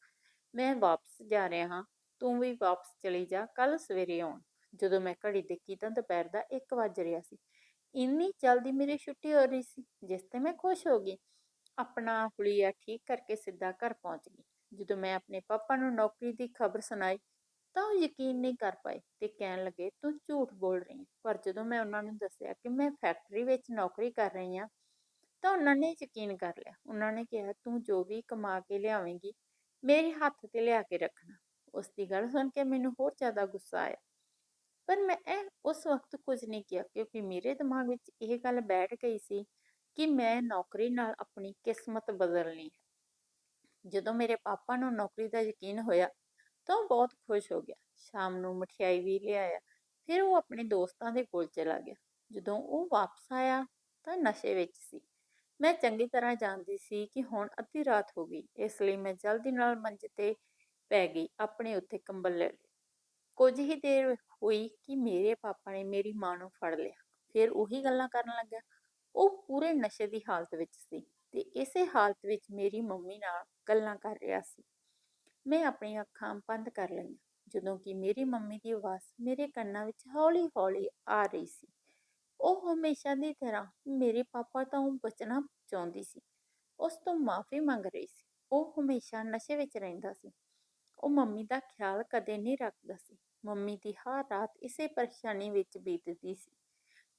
ਮੈਂ ਵਾਪਸ ਜਾ ਰਿਹਾ ਹਾਂ। ਤੂੰ ਵੀ ਵਾਪਸ ਚਲੀ ਜਾ ਕੱਲ ਸਵੇਰੇ ਆਉਣ। ਜਦੋਂ ਮੈਂ ਘੜੀ ਦੇਖੀ ਤਾਂ ਦੁਪਹਿਰ ਦਾ 1 ਵੱਜ ਰਿਹਾ ਸੀ। ਇੰਨੀ ਜਲਦੀ ਮੇਰੀ ਛੁੱਟੀ ਹੋ ਰਹੀ ਸੀ, ਜਿਸ ਤੇ ਮੈਂ ਖੁਸ਼ ਹੋ ਗਈ। ਆਪਣਾ ਹੁਲੀਆ ਠੀਕ ਕਰਕੇ ਸਿੱਧਾ ਘਰ ਪਹੁੰਚ ਗਈ। ਜਦੋਂ ਮੈਂ ਆਪਣੇ ਪਾਪਾ ਨੂੰ ਨੌਕਰੀ ਦੀ ਖਬਰ ਸੁਣਾਈ, ਤਾਂ ਉਹ ਯਕੀਨ ਨਹੀਂ ਕਰ ਪਾਏ ਤੇ ਕਹਿਣ ਲੱਗੇ, ਤੂੰ ਝੂਠ ਬੋਲ ਰਹੀ ਹੈ ਪਰ ਜਦੋਂ ਮੈਂ ਉਹਨਾਂ ਨੂੰ ਦੱਸਿਆ ਕਿ ਮੈਂ ਫੈਕਟਰੀ ਵਿੱਚ ਨੌਕਰੀ ਕਰ ਰਹੀ ਹਾਂ ਤਾਂ ਉਹਨਾਂ ਨੇ ਯਕੀਨ ਕਰ ਲਿਆ। ਉਹਨਾਂ ਨੇ ਕਿਹਾ, ਤੂੰ ਜੋ ਵੀ ਕਮਾ ਕੇ ਲਿਆਵੇਂਗੀ, ਮੇਰੇ ਹੱਥ ਤੇ ਲਿਆ ਕੇ ਰੱਖਣਾ। ਉਸ ਦੀ ਗੱਲ ਸੁਣ ਕੇ ਮੈਨੂੰ ਹੋਰ ਜ਼ਿਆਦਾ ਗੁੱਸਾ ਆਇਆ। ਪਰ ਮੈਂ ਇਹ ਉਸ ਵਕਤ ਕੁਝ ਨਹੀਂ ਕੀਤਾ ਕਿਉਂਕਿ ਮੇਰੇ ਦਿਮਾਗ ਵਿੱਚ ਇਹ ਗੱਲ ਬੈਠ ਗਈ ਸੀ ਕਿ ਮੈਂ ਨੌਕਰੀ ਨਾਲ ਆਪਣੀ ਕਿਸਮਤ ਬਦਲਣੀ ਹੈ। ਜਦੋਂ ਮੇਰੇ ਪਾਪਾ ਨੂੰ ਨੌਕਰੀ ਦਾ ਯਕੀਨ ਹੋਇਆ ਤਾਂ ਉਹ ਬਹੁਤ ਖੁਸ਼ ਹੋ ਗਿਆ। ਸ਼ਾਮ ਨੂੰ ਮਠਿਆਈ ਵੀ ਲਿਆਇਆ ਫਿਰ ਉਹ ਆਪਣੇ ਦੋਸਤਾਂ ਦੇ ਕੋਲ ਚਲਾ ਗਿਆ। ਜਦੋਂ ਉਹ ਵਾਪਸ ਆਇਆ ਤਾਂ ਨਸ਼ੇ ਵਿੱਚ ਸੀ। ਮੈਂ ਚੰਗੀ ਤਰ੍ਹਾਂ ਜਾਣਦੀ ਸੀ ਕਿ ਹੁਣ ਅੱਧੀ ਰਾਤ ਹੋ ਗਈ, ਇਸ ਲਈ ਮੈਂ ਜਲਦੀ ਨਾਲ ਮੰਜੇ ਤੇ ਪੈ ਗਈ ਆਪਣੇ ਉੱਤੇ ਕੰਬਲ ਲੈ ਲਿਆ ਕੁਝ ਹੀ ਦੇਰ ਹੋਈ ਕਿ ਮੇਰੇ ਪਾਪਾ ਨੇ ਮੇਰੀ ਮਾਂ ਨੂੰ ਫੜ ਲਿਆ। ਫਿਰ ਉਹੀ ਗੱਲਾਂ ਕਰਨ ਲੱਗਾ ਉਹ ਪੂਰੇ ਨਸ਼ੇ ਦੀ ਹਾਲਤ ਵਿੱਚ ਸੀ ਤੇ ਇਸੇ ਹਾਲਤ ਵਿੱਚ ਮੇਰੀ ਮੰਮੀ ਨਾਲ ਗੱਲਾਂ ਕਰ ਰਿਹਾ ਸੀ। ਮੈਂ ਆਪਣੀਆਂ ਅੱਖਾਂ ਬੰਦ ਕਰ ਲਈਆਂ, ਜਦੋਂ ਕਿ ਮੇਰੀ ਮੰਮੀ ਦੀ ਆਵਾਜ਼ ਮੇਰੇ ਕੰਨਾਂ ਵਿੱਚ ਹੌਲੀ-ਹੌਲੀ ਆ ਰਹੀ ਸੀ। ਉਹ ਹਮੇਸ਼ਾ ਦੀ ਤਰ੍ਹਾਂ ਮੇਰੇ ਪਾਪਾ ਤੋਂ ਬਚਣਾ ਚਾਹੁੰਦੀ ਸੀ। ਉਸ ਤੋਂ ਮਾਫੀ ਮੰਗ ਰਹੀ ਸੀ। ਉਹ ਹਮੇਸ਼ਾ ਨਸ਼ੇ ਵਿੱਚ ਰਹਿੰਦਾ ਸੀ। ਉਹ ਮੰਮੀ ਦਾ ਖਿਆਲ ਕਦੇ ਨਹੀਂ ਰੱਖਦਾ ਸੀ। ਮੰਮੀ ਦੀ ਹਰ ਰਾਤ ਇਸੇ ਪਰੇਸ਼ਾਨੀ ਵਿੱਚ ਬੀਤਦੀ ਸੀ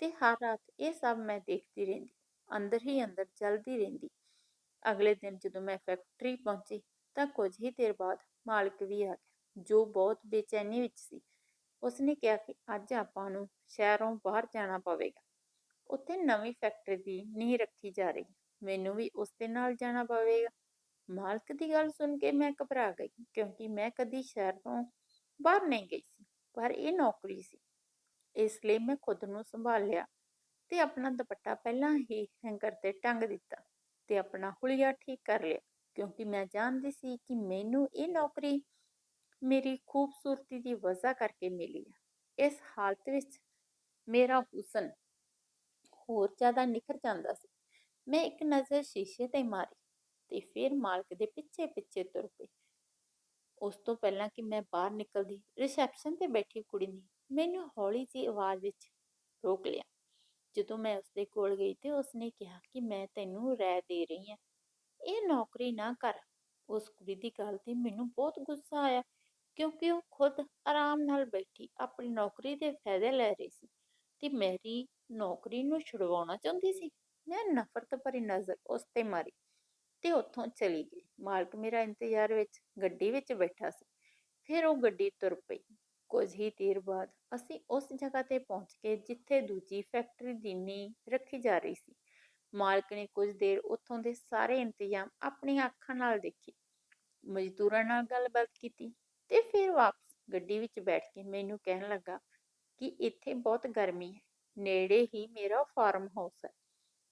ਤੇ ਹਰ ਰਾਤ ਇਹ ਸਭ ਮੈਂ ਦੇਖਦੀ ਰਹਿੰਦੀ, ਅੰਦਰ ਹੀ ਅੰਦਰ ਜਲਦੀ ਰਹਿੰਦੀ। ਅਗਲੇ ਦਿਨ ਜਦੋਂ ਮੈਂ ਫੈਕਟਰੀ ਪਹੁੰਚੀ ਤਾਂ ਕੁਝ ਹੀ ਦੇਰ ਬਾਅਦ ਮਾਲਕ ਵੀ ਆ ਗਿਆ, ਜੋ ਬਹੁਤ ਬੇਚੈਨੀ ਵਿੱਚ ਸੀ। ਉਸਨੇ ਕਿਹਾ ਕਿ ਅੱਜ ਆਪਾਂ ਨੂੰ ਸ਼ਹਿਰੋਂ ਬਾਹਰ ਜਾਣਾ ਪਵੇਗਾ। ਉੱਥੇ ਨਵੀਂ ਫੈਕਟਰੀ ਦੀ ਨੀਂਹ ਰੱਖੀ ਜਾ ਰਹੀ, ਮੈਨੂੰ ਵੀ ਉਸ ਦੇ ਨਾਲ ਜਾਣਾ ਪਵੇਗਾ। ਮਾਲਕ ਦੀ ਗੱਲ ਸੁਣ ਕੇ ਮੈਂ ਘਬਰਾ ਗਈ, ਕਿਉਂਕਿ ਮੈਂ ਕਦੀ ਸ਼ਹਿਰ ਤੋਂ ਬਾਹਰ ਨਹੀਂ ਗਈ ਸੀ, ਪਰ ਇਹ ਨੌਕਰੀ ਸੀ। ਇਸ ਲਈ ਮੈਂ ਖੁਦ ਨੂੰ ਸੰਭਾਲ ਲਿਆ ਤੇ ਆਪਣਾ ਦੁਪੱਟਾ ਪਹਿਲਾਂ ਹੀ ਹੈਂਗਰ ਤੇ ਟੰਗ ਦਿੱਤਾ ਤੇ ਆਪਣਾ ਹੁਲੀਆ ਠੀਕ ਕਰ ਲਿਆ, ਕਿਉਂਕਿ ਮੈਂ ਜਾਣਦੀ ਸੀ ਕਿ ਮੈਨੂੰ ਇਹ ਨੌਕਰੀ ਮੇਰੀ ਖੂਬਸੂਰਤੀ ਦੀ ਵਜ੍ਹਾ ਕਰਕੇ ਮਿਲੀ ਹੈ ਇਸ ਹਾਲਤ ਵਿੱਚ ਮੇਰਾ ਹੁਸਨ ਹੋਰ ਜ਼ਿਆਦਾ ਨਿਖਰ ਜਾਂਦਾ ਸੀ। ਮੈਂ ਇੱਕ ਨਜ਼ਰ ਸ਼ੀਸ਼ੇ ਤੇ ਮਾਰੀ ਤੇ ਫਿਰ ਮਾਲਕ ਦੇ ਪਿੱਛੇ ਪਿੱਛੇ ਤੁਰ ਪਈ ਉਸ ਤੋਂ ਪਹਿਲਾਂ ਕਿ ਮੈਂ ਬਾਹਰ ਨਿਕਲਦੀ ਰਿਸੈਪਸ਼ਨ ਤੇ ਬੈਠੀ ਕੁੜੀ ਨੇ ਮੈਨੂੰ ਹੌਲੀ ਜਿਹੀ ਆਵਾਜ਼ ਵਿੱਚ ਰੋਕ ਲਿਆ। ਜਦੋਂ ਮੈਂ ਉਸਦੇ ਕੋਲ ਗਈ ਤੇ ਉਸਨੇ ਕਿਹਾ ਕਿ ਮੈਂ ਤੈਨੂੰ ਰਹਿ ਦੇ ਰਹੀ ਹਾਂ। ਇਹ ਨੌਕਰੀ ਨਾ ਕਰ। ਉਸ ਕੁੜੀ ਦੀ ਗੱਲ ਤੇ ਮੈਨੂੰ ਬਹੁਤ ਗੁੱਸਾ ਆਇਆ, ਕਿਉਂਕਿ ਉਹ ਖੁਦ ਆਰਾਮ ਨਾਲ ਬੈਠੀ ਆਪਣੀ ਨੌਕਰੀ ਦੇ ਫਾਇਦੇ ਲੈ ਰਹੀ ਸੀ ਤੇ ਮੇਰੀ ਨੌਕਰੀ ਨੂੰ ਛੁਡਵਾਉਣਾ ਚਾਹੁੰਦੀ ਸੀ। ਮੈਂ ਨਫ਼ਰਤ ਭਰੀ ਨਜ਼ਰ ਉਸ ਤੇ ਮਾਰੀ। ਤੇ ਉੱਥੋਂ ਚਲੀ ਗਈ। ਮਾਲਕ ਮੇਰਾ ਇੰਤਜ਼ਾਰ ਵਿੱਚ, ਗੱਡੀ ਵਿੱਚ ਬੈਠਾ ਸੀ। ਫਿਰ ਉਹ ਗੱਡੀ ਤੁਰ ਪਈ। ਕੁਝ ਹੀ ਦੇਰ ਬਾਅਦ ਅਸੀਂ ਉਸ ਜਗ੍ਹਾ ਤੇ ਪਹੁੰਚ ਗਏ ਜਿੱਥੇ ਦੂਜੀ ਫੈਕਟਰੀ ਦੀ ਨੀਂਹ ਰੱਖੀ ਜਾ ਰਹੀ ਸੀ। ਮਾਲਕ ਨੇ ਕੁਝ ਦੇਰ ਉੱਥੋਂ ਦੇ ਸਾਰੇ ਇੰਤਜ਼ਾਮ ਆਪਣੀਆਂ ਅੱਖਾਂ ਨਾਲ ਦੇਖੇ। ਮਜ਼ਦੂਰਾਂ ਨਾਲ ਗੱਲਬਾਤ ਕੀਤੀ ਤੇ ਫਿਰ ਵਾਪਸ ਗੱਡੀ ਵਿੱਚ ਬੈਠ ਕੇ ਮੈਨੂੰ ਕਹਿਣ ਲੱਗਾ ਕਿ ਇੱਥੇ ਬਹੁਤ ਗਰਮੀ ਹੈ। ਨੇੜੇ ਹੀ ਮੇਰਾ ਫਾਰਮ ਹਾਊਸ ਹੈ।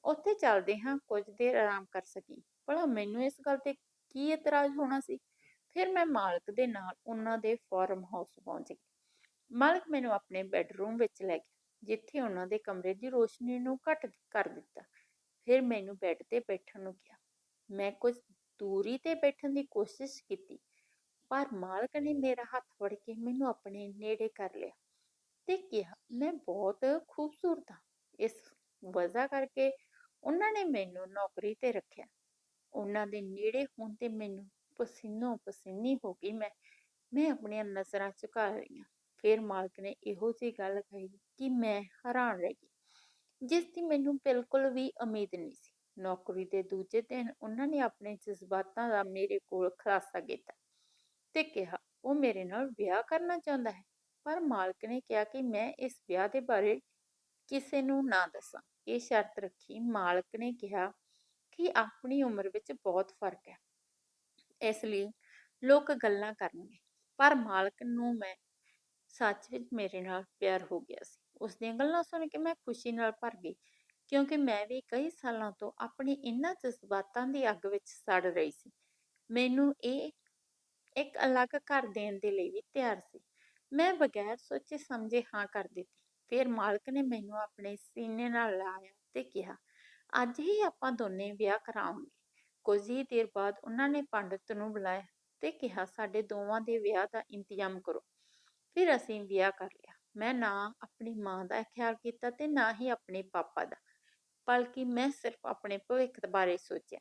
ਉੱਥੇ ਚੱਲਦੇ ਹਾਂ, ਕੁਝ ਦੇਰ ਆਰਾਮ ਕਰ ਸਕੀ। ਭਲਾ ਮੈਨੂੰ ਇਸ ਗੱਲ ਤੇ ਕੀ ਇਤਰਾਜ਼ ਹੋਣਾ ਸੀ? ਫਿਰ ਮੈਂ ਮਾਲਕ ਦੇ ਨਾਲ ਉਹਨਾਂ ਦੇ ਫਾਰਮ ਹਾਊਸ ਪਹੁੰਚ ਗਈ। ਮਾਲਕ ਮੈਨੂੰ ਆਪਣੇ ਬੈੱਡਰੂਮ ਵਿੱਚ ਲੈ ਗਿਆ, ਜਿੱਥੇ ਉਹਨਾਂ ਦੇ ਕਮਰੇ ਦੀ ਰੋਸ਼ਨੀ ਨੂੰ ਘੱਟ ਕਰ ਦਿੱਤਾ। ਫਿਰ ਮੈਨੂੰ ਬੈੱਡ ਤੇ ਬੈਠਣ ਨੂੰ ਕਿਹਾ। ਮੈਂ ਕੁਝ ਦੂਰੀ ਤੇ ਬੈਠਣ ਦੀ ਕੋਸ਼ਿਸ਼ ਕੀਤੀ, ਪਰ ਮਾਲਕ ਨੇ ਮੇਰਾ ਹੱਥ ਫੜ ਕੇ ਮੈਨੂੰ ਆਪਣੇ ਨੇੜੇ ਕਰ ਲਿਆ ਤੇ ਕਿਹਾ, ਮੈਂ ਬਹੁਤ ਖੂਬਸੂਰਤ ਹਾਂ। ਇਸ ਵਜ੍ਹਾ ਕਰਕੇ ਉਹਨਾਂ ਨੇ ਮੈਨੂੰ ਨੌਕਰੀ ਤੇ ਰੱਖਿਆ। ਉਹਨਾਂ ਦੇ ਨੇੜੇ ਹੋਣ ਤੇ ਮੈਨੂੰ ਪਸੀਨੋ ਪਸੀਨੀ ਹੋ ਗਈ। ਮੈਂ ਮੈਂ ਆਪਣੀਆਂ ਨਜ਼ਰਾਂ ਝੁਕਾ ਲਈਆਂ। ਫਿਰ ਮਾਲਕ ਨੇ ਇਹੋ ਜਿਹੀ ਗੱਲ ਕਹੀ ਕਿ ਮੈਂ ਹੈਰਾਨ ਰਹਿ ਗਈ, ਜਿਸ ਦੀ ਮੈਨੂੰ ਬਿਲਕੁਲ ਵੀ ਉਮੀਦ ਨਹੀਂ ਸੀ। ਨੌਕਰੀ ਦੇ ਦੂਜੇ ਦਿਨ ਉਹਨਾਂ ਨੇ ਆਪਣੇ ਜਜ਼ਬਾਤਾਂ ਦਾ ਮੇਰੇ ਕੋਲ ਖੁਲਾਸਾ ਕੀਤਾ ਤੇ ਕਿਹਾ, ਉਹ ਮੇਰੇ ਨਾਲ ਵਿਆਹ ਕਰਨਾ ਚਾਹੁੰਦਾ ਹੈ। ਪਰ ਮਾਲਕ ਨੇ ਕਿਹਾ ਕਿ ਮੈਂ ਇਸ ਵਿਆਹ ਦੇ ਬਾਰੇ ਕਿਸੇ ਨੂੰ ਨਾ ਦੱਸਾਂ। ਇਹ ਸ਼ਰਤ ਰੱਖੀ, ਮਾਲਕ ਨੇ ਕਿਹਾ ਕਿ ਆਪਣੀ ਉਮਰ ਵਿੱਚ ਬਹੁਤ ਫ਼ਰਕ ਹੈ। ਇਸ ਲਈ ਲੋਕ ਗੱਲਾਂ ਕਰਨਗੇ, ਪਰ ਮਾਲਕ ਨੂੰ ਮੈਂ ਸੱਚ ਵਿੱਚ ਮੇਰੇ ਨਾਲ ਪਿਆਰ ਹੋ ਗਿਆ ਸੀ। ਉਸ ਦੀਆਂ ਗੱਲਾਂ ਸੁਣ ਕੇ ਮੈਂ ਖੁਸ਼ੀ ਨਾਲ ਭਰ ਗਈ, ਕਿਉਂਕਿ ਮੈਂ ਵੀ ਕਈ ਸਾਲਾਂ ਤੋਂ ਆਪਣੀ ਇਹਨਾਂ ਜਜ਼ਬਾਤਾਂ ਦੀ ਅੱਗ ਵਿੱਚ ਸੜ ਰਹੀ ਸੀ। ਮੈਨੂੰ ਇਹ ਇੱਕ ਅਲੱਗ ਘਰ ਦੇਣ ਦੇ ਲਈ ਵੀ ਤਿਆਰ ਸੀ। ਮੈਂ ਬਗੈਰ ਸੋਚੇ ਸਮਝੇ ਹਾਂ ਕਰ ਦਿੱਤੀ। ਫਿਰ ਮਾਲਕ ਨੇ ਮੈਨੂੰ ਆਪਣੇ ਸੀਨੇ ਨਾਲ ਲਾਇਆ ਤੇ ਕਿਹਾ, ਅੱਜ ਹੀ ਆਪਾਂ ਦੋਨੇ ਵਿਆਹ ਕਰਾਉਂਗੇ ਕੁਝ ਹੀ ਦੇਰ ਬਾਅਦ ਉਹਨਾਂ ਨੇ ਪੰਡਤ ਨੂੰ ਬੁਲਾਇਆ ਤੇ ਕਿਹਾ, ਸਾਡੇ ਦੋਵਾਂ ਦੇ ਵਿਆਹ ਦਾ ਇੰਤਜ਼ਾਮ ਕਰੋ। ਫਿਰ ਅਸੀਂ ਵਿਆਹ ਕਰ ਲਿਆ। ਮੈਂ ਨਾ ਆਪਣੀ ਮਾਂ ਦਾ ਖਿਆਲ ਕੀਤਾ ਤੇ ਨਾ ਹੀ ਆਪਣੇ ਪਾਪਾ ਦਾ, ਬਲਕਿ ਮੈਂ ਸਿਰਫ ਆਪਣੇ ਭਵਿੱਖ ਬਾਰੇ ਸੋਚਿਆ।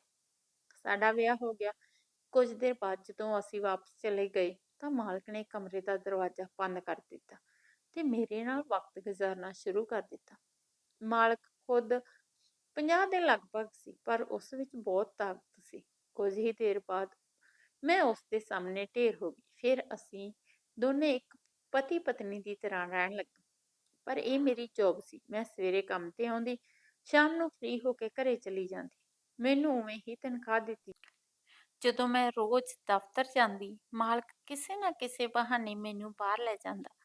ਸਾਡਾ ਵਿਆਹ ਹੋ ਗਿਆ। ਕੁਝ ਦੇਰ ਬਾਅਦ ਜਦੋਂ ਅਸੀਂ ਵਾਪਸ ਚਲੇ ਗਏ ਤਾਂ ਮਾਲਕ ਨੇ ਕਮਰੇ ਦਾ ਦਰਵਾਜ਼ਾ ਬੰਦ ਕਰ ਦਿੱਤਾ। ਤੇ ਮੇਰੇ ਨਾਲ ਵਕਤ ਗੁਜ਼ਾਰਨਾ ਸ਼ੁਰੂ ਕਰ ਦਿੱਤਾ। ਮਾਲਕ ਖੁਦ 50 ਦੇ ਲਗਭਗ ਸੀ, ਪਰ ਉਸ ਵਿੱਚ ਬਹੁਤ ਤਾਕਤ ਸੀ। ਕੁਝ ਹੀ ਦੇਰ ਬਾਅਦ ਮੈਂ ਉਸ ਦੇ ਸਾਹਮਣੇ ਢੇਰ ਹੋ ਗਈ। ਫਿਰ ਅਸੀਂ ਦੋਨੇ ਇੱਕ ਪਤੀ ਪਤਨੀ ਦੀ ਤਰ੍ਹਾਂ ਰਹਿਣ ਲੱਗੇ। ਪਰ ਇਹ ਮੇਰੀ ਜੌਬ ਸੀ। ਮੈਂ ਸਵੇਰੇ ਕੰਮ ਤੇ ਆਉਂਦੀ, ਸ਼ਾਮ ਨੂੰ ਫ੍ਰੀ ਹੋ ਕੇ ਘਰੇ ਚਲੀ ਜਾਂਦੀ। ਮੈਨੂੰ ਉਵੇਂ ਹੀ ਤਨਖਾਹ ਦਿੱਤੀ। ਜਦੋਂ ਮੈਂ ਰੋਜ਼ ਦਫ਼ਤਰ ਜਾਂਦੀ, ਮਾਲਕ ਕਿਸੇ ਨਾ ਕਿਸੇ ਬਹਾਨੇ ਮੈਨੂੰ ਬਾਹਰ ਲੈ ਜਾਂਦਾ।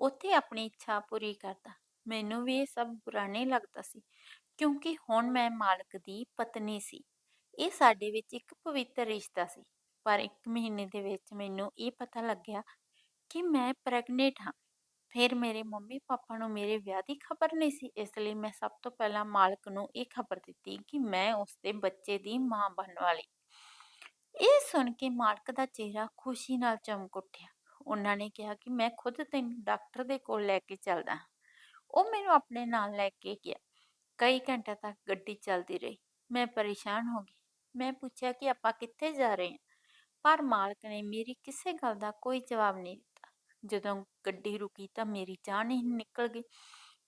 ਉੱਥੇ ਆਪਣੀ ਇੱਛਾ ਪੂਰੀ ਕਰਦਾ। ਮੈਨੂੰ ਵੀ ਇਹ ਸਭ ਬੁਰਾ ਨਹੀਂ ਲੱਗਦਾ ਸੀ, ਕਿਉਂਕਿ ਹੁਣ ਮੈਂ ਮਾਲਕ ਦੀ ਪਤਨੀ ਸੀ। ਇਹ ਸਾਡੇ ਵਿੱਚ ਇੱਕ ਪਵਿੱਤਰ ਰਿਸ਼ਤਾ ਸੀ। ਪਰ ਇੱਕ ਮਹੀਨੇ ਦੇ ਵਿੱਚ ਮੈਨੂੰ ਇਹ ਪਤਾ ਲੱਗਿਆ ਕਿ ਮੈਂ ਪ੍ਰੈਗਨੈਂਟ ਹਾਂ। ਫਿਰ ਮੇਰੇ ਮੰਮੀ ਪਾਪਾ ਨੂੰ ਮੇਰੇ ਵਿਆਹ ਦੀ ਖਬਰ ਨਹੀਂ ਸੀ, ਇਸ ਲਈ ਮੈਂ ਸਭ ਤੋਂ ਪਹਿਲਾਂ ਮਾਲਕ ਨੂੰ ਇਹ ਖਬਰ ਦਿੱਤੀ ਕਿ ਮੈਂ ਉਸ ਦੇ ਬੱਚੇ ਦੀ ਮਾਂ ਬਣਨ ਵਾਲੀ। ਇਹ ਸੁਣ ਕੇ ਮਾਲਕ ਦਾ ਚਿਹਰਾ ਖੁਸ਼ੀ ਨਾਲ ਚਮਕ ਉੱਠਿਆ। ਉਹਨਾਂ ਨੇ ਕਿਹਾ ਕਿ ਮੈਂ ਖੁਦ ਤੈਨੂੰ ਡਾਕਟਰ ਦੇ ਕੋਲ ਲੈ ਕੇ ਚੱਲਦਾ ਹਾਂ। ਉਹ ਮੈਨੂੰ ਆਪਣੇ ਨਾਲ ਲੈ ਕੇ ਗਿਆ। ਕਈ ਘੰਟੇ ਤੱਕ ਗੱਡੀ ਚੱਲਦੀ ਰਹੀ। ਮੈਂ ਪਰੇਸ਼ਾਨ ਹੋ ਗਈ। ਮੈਂ ਪੁੱਛਿਆ ਕਿ ਆਪਾਂ ਕਿੱਥੇ ਜਾ ਰਹੇ ਹਾਂ? ਪਰ ਮਾਲਕ ਨੇ ਮੇਰੀ ਕਿਸੇ ਗੱਲ ਦਾ ਕੋਈ ਜਵਾਬ ਨਹੀਂ ਦਿੱਤਾ। ਜਦੋਂ ਗੱਡੀ ਰੁਕੀ ਤਾਂ ਮੇਰੀ ਜਾਨ ਹੀ ਨਿਕਲ ਗਈ,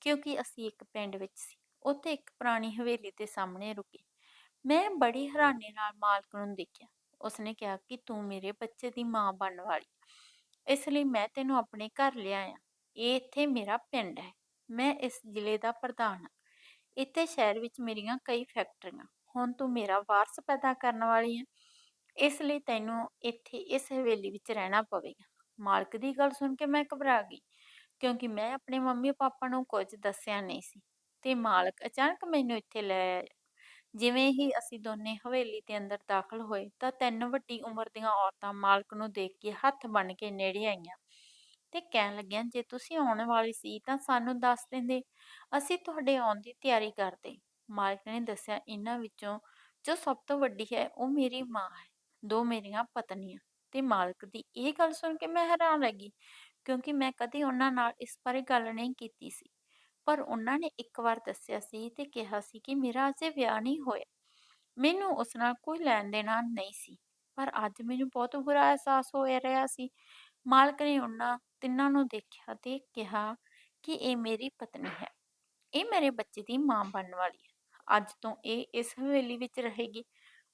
ਕਿਉਂਕਿ ਅਸੀਂ ਇੱਕ ਪਿੰਡ ਵਿੱਚ ਸੀ। ਉੱਥੇ ਇੱਕ ਪੁਰਾਣੀ ਹਵੇਲੀ ਦੇ ਸਾਹਮਣੇ ਰੁਕੇ। ਮੈਂ ਬੜੀ ਹੈਰਾਨੀ ਨਾਲ ਮਾਲਕ ਨੂੰ ਦੇਖਿਆ। ਉਸਨੇ ਕਿਹਾ ਕਿ ਤੂੰ ਮੇਰੇ ਬੱਚੇ ਦੀ ਮਾਂ ਬਣਨ ਵਾਲੀ ਇਸ ਲਈ ਮੈਂ ਤੈਨੂੰ ਆਪਣੇ ਘਰ ਲਿਆਇਆ। ਇਹ ਇੱਥੇ ਮੇਰਾ ਪਿੰਡ ਹੈ। ਮੈਂ ਇਸ ਜ਼ਿਲ੍ਹੇ ਦਾ ਪ੍ਰਧਾਨ ਹਾਂ। ਇੱਥੇ ਸ਼ਹਿਰ ਵਿੱਚ ਮੇਰੀਆਂ ਕਈ ਫੈਕਟਰੀਆਂ। ਹੁਣ ਤੂੰ ਮੇਰਾ ਵਾਰਸ ਪੈਦਾ ਕਰਨ ਵਾਲੀ ਹੈ। ਇਸ ਲਈ ਤੈਨੂੰ ਇੱਥੇ ਇਸ ਹਵੇਲੀ ਵਿੱਚ ਰਹਿਣਾ ਪਵੇਗਾ। ਮਾਲਕ ਦੀ ਗੱਲ ਸੁਣ ਕੇ ਮੈਂ ਘਬਰਾ ਗਈ, ਕਿਉਂਕਿ ਮੈਂ ਆਪਣੇ ਮੰਮੀ ਪਾਪਾ ਨੂੰ ਕੁਝ ਦੱਸਿਆ ਨਹੀਂ ਸੀ। ਤੇ ਮਾਲਕ ਅਚਾਨਕ ਮੈਨੂੰ ਇੱਥੇ ਲੈ ਜਿਵੇਂ ਹੀ ਅਸੀਂ ਦੋਨੇ ਹਵੇਲੀ ਦੇ ਅੰਦਰ ਦਾਖਲ ਹੋਏ, ਤਾਂ ਤਿੰਨ ਵੱਡੀ ਉਮਰ ਦੀਆਂ ਔਰਤਾਂ ਮਾਲਕ ਨੂੰ ਦੇਖ ਕੇ ਹੱਥ ਬੰਨ੍ਹ ਕੇ ਨੇੜੇ ਆਈਆਂ ਤੇ ਕਹਿਣ ਲੱਗੀਆਂ, ਜੇ ਤੁਸੀਂ ਆਉਣ ਵਾਲੀ ਸੀ ਤਾਂ ਸਾਨੂੰ ਦੱਸ ਦਿੰਦੇ, ਅਸੀਂ ਤੁਹਾਡੇ ਆਉਣ ਦੀ ਤਿਆਰੀ ਕਰਦੇ। ਮਾਲਕ ਨੇ ਦੱਸਿਆ, ਇਹਨਾਂ ਵਿੱਚੋਂ ਜੋ ਸਭ ਤੋਂ ਵੱਡੀ ਹੈ, ਉਹ ਮੇਰੀ ਮਾਂ ਹੈ, ਦੋ ਮੇਰੀਆਂ ਪਤਨੀਆਂ। ਤੇ ਮਾਲਕ ਦੀ ਇਹ ਗੱਲ ਸੁਣ ਕੇ ਮੈਂ ਹੈਰਾਨ ਰਹਿ ਗਈ, ਕਿਉਂਕਿ ਮੈਂ ਕਦੇ ਉਹਨਾਂ ਨਾਲ ਇਸ ਬਾਰੇ ਗੱਲ ਨਹੀਂ ਕੀਤੀ ਸੀ। ਪਰ ਉਹਨਾਂ ਨੇ ਇੱਕ ਵਾਰ ਦੱਸਿਆ ਸੀ ਤੇ ਕਿਹਾ ਸੀ ਕਿ ਮੇਰਾ ਅਜੇ ਵਿਆਹ ਨਹੀਂ ਹੋਇਆ। ਮੈਨੂੰ ਉਸ ਨਾਲ ਕੋਈ ਲੈਣ ਦੇਣਾ ਨਹੀਂ ਸੀ, ਪਰ ਅੱਜ ਮੈਨੂੰ ਬਹੁਤ ਬੁਰਾ ਅਹਿਸਾਸ ਹੋ ਰਿਹਾ ਸੀ। ਮਾਲਕ ਨੇ ਉਹਨਾਂ ਤਿੰਨਾਂ ਨੂੰ ਦੇਖਿਆ ਤੇ ਕਿਹਾ ਕਿ ਇਹ ਮੇਰੀ ਪਤਨੀ ਹੈ। ਇਹ ਮੇਰੇ ਬੱਚੇ ਦੀ ਮਾਂ ਬਣਨ ਵਾਲੀ ਹੈ। ਅੱਜ ਤੋਂ ਇਹ ਇਸ ਹਵੇਲੀ ਵਿੱਚ ਰਹੇਗੀ।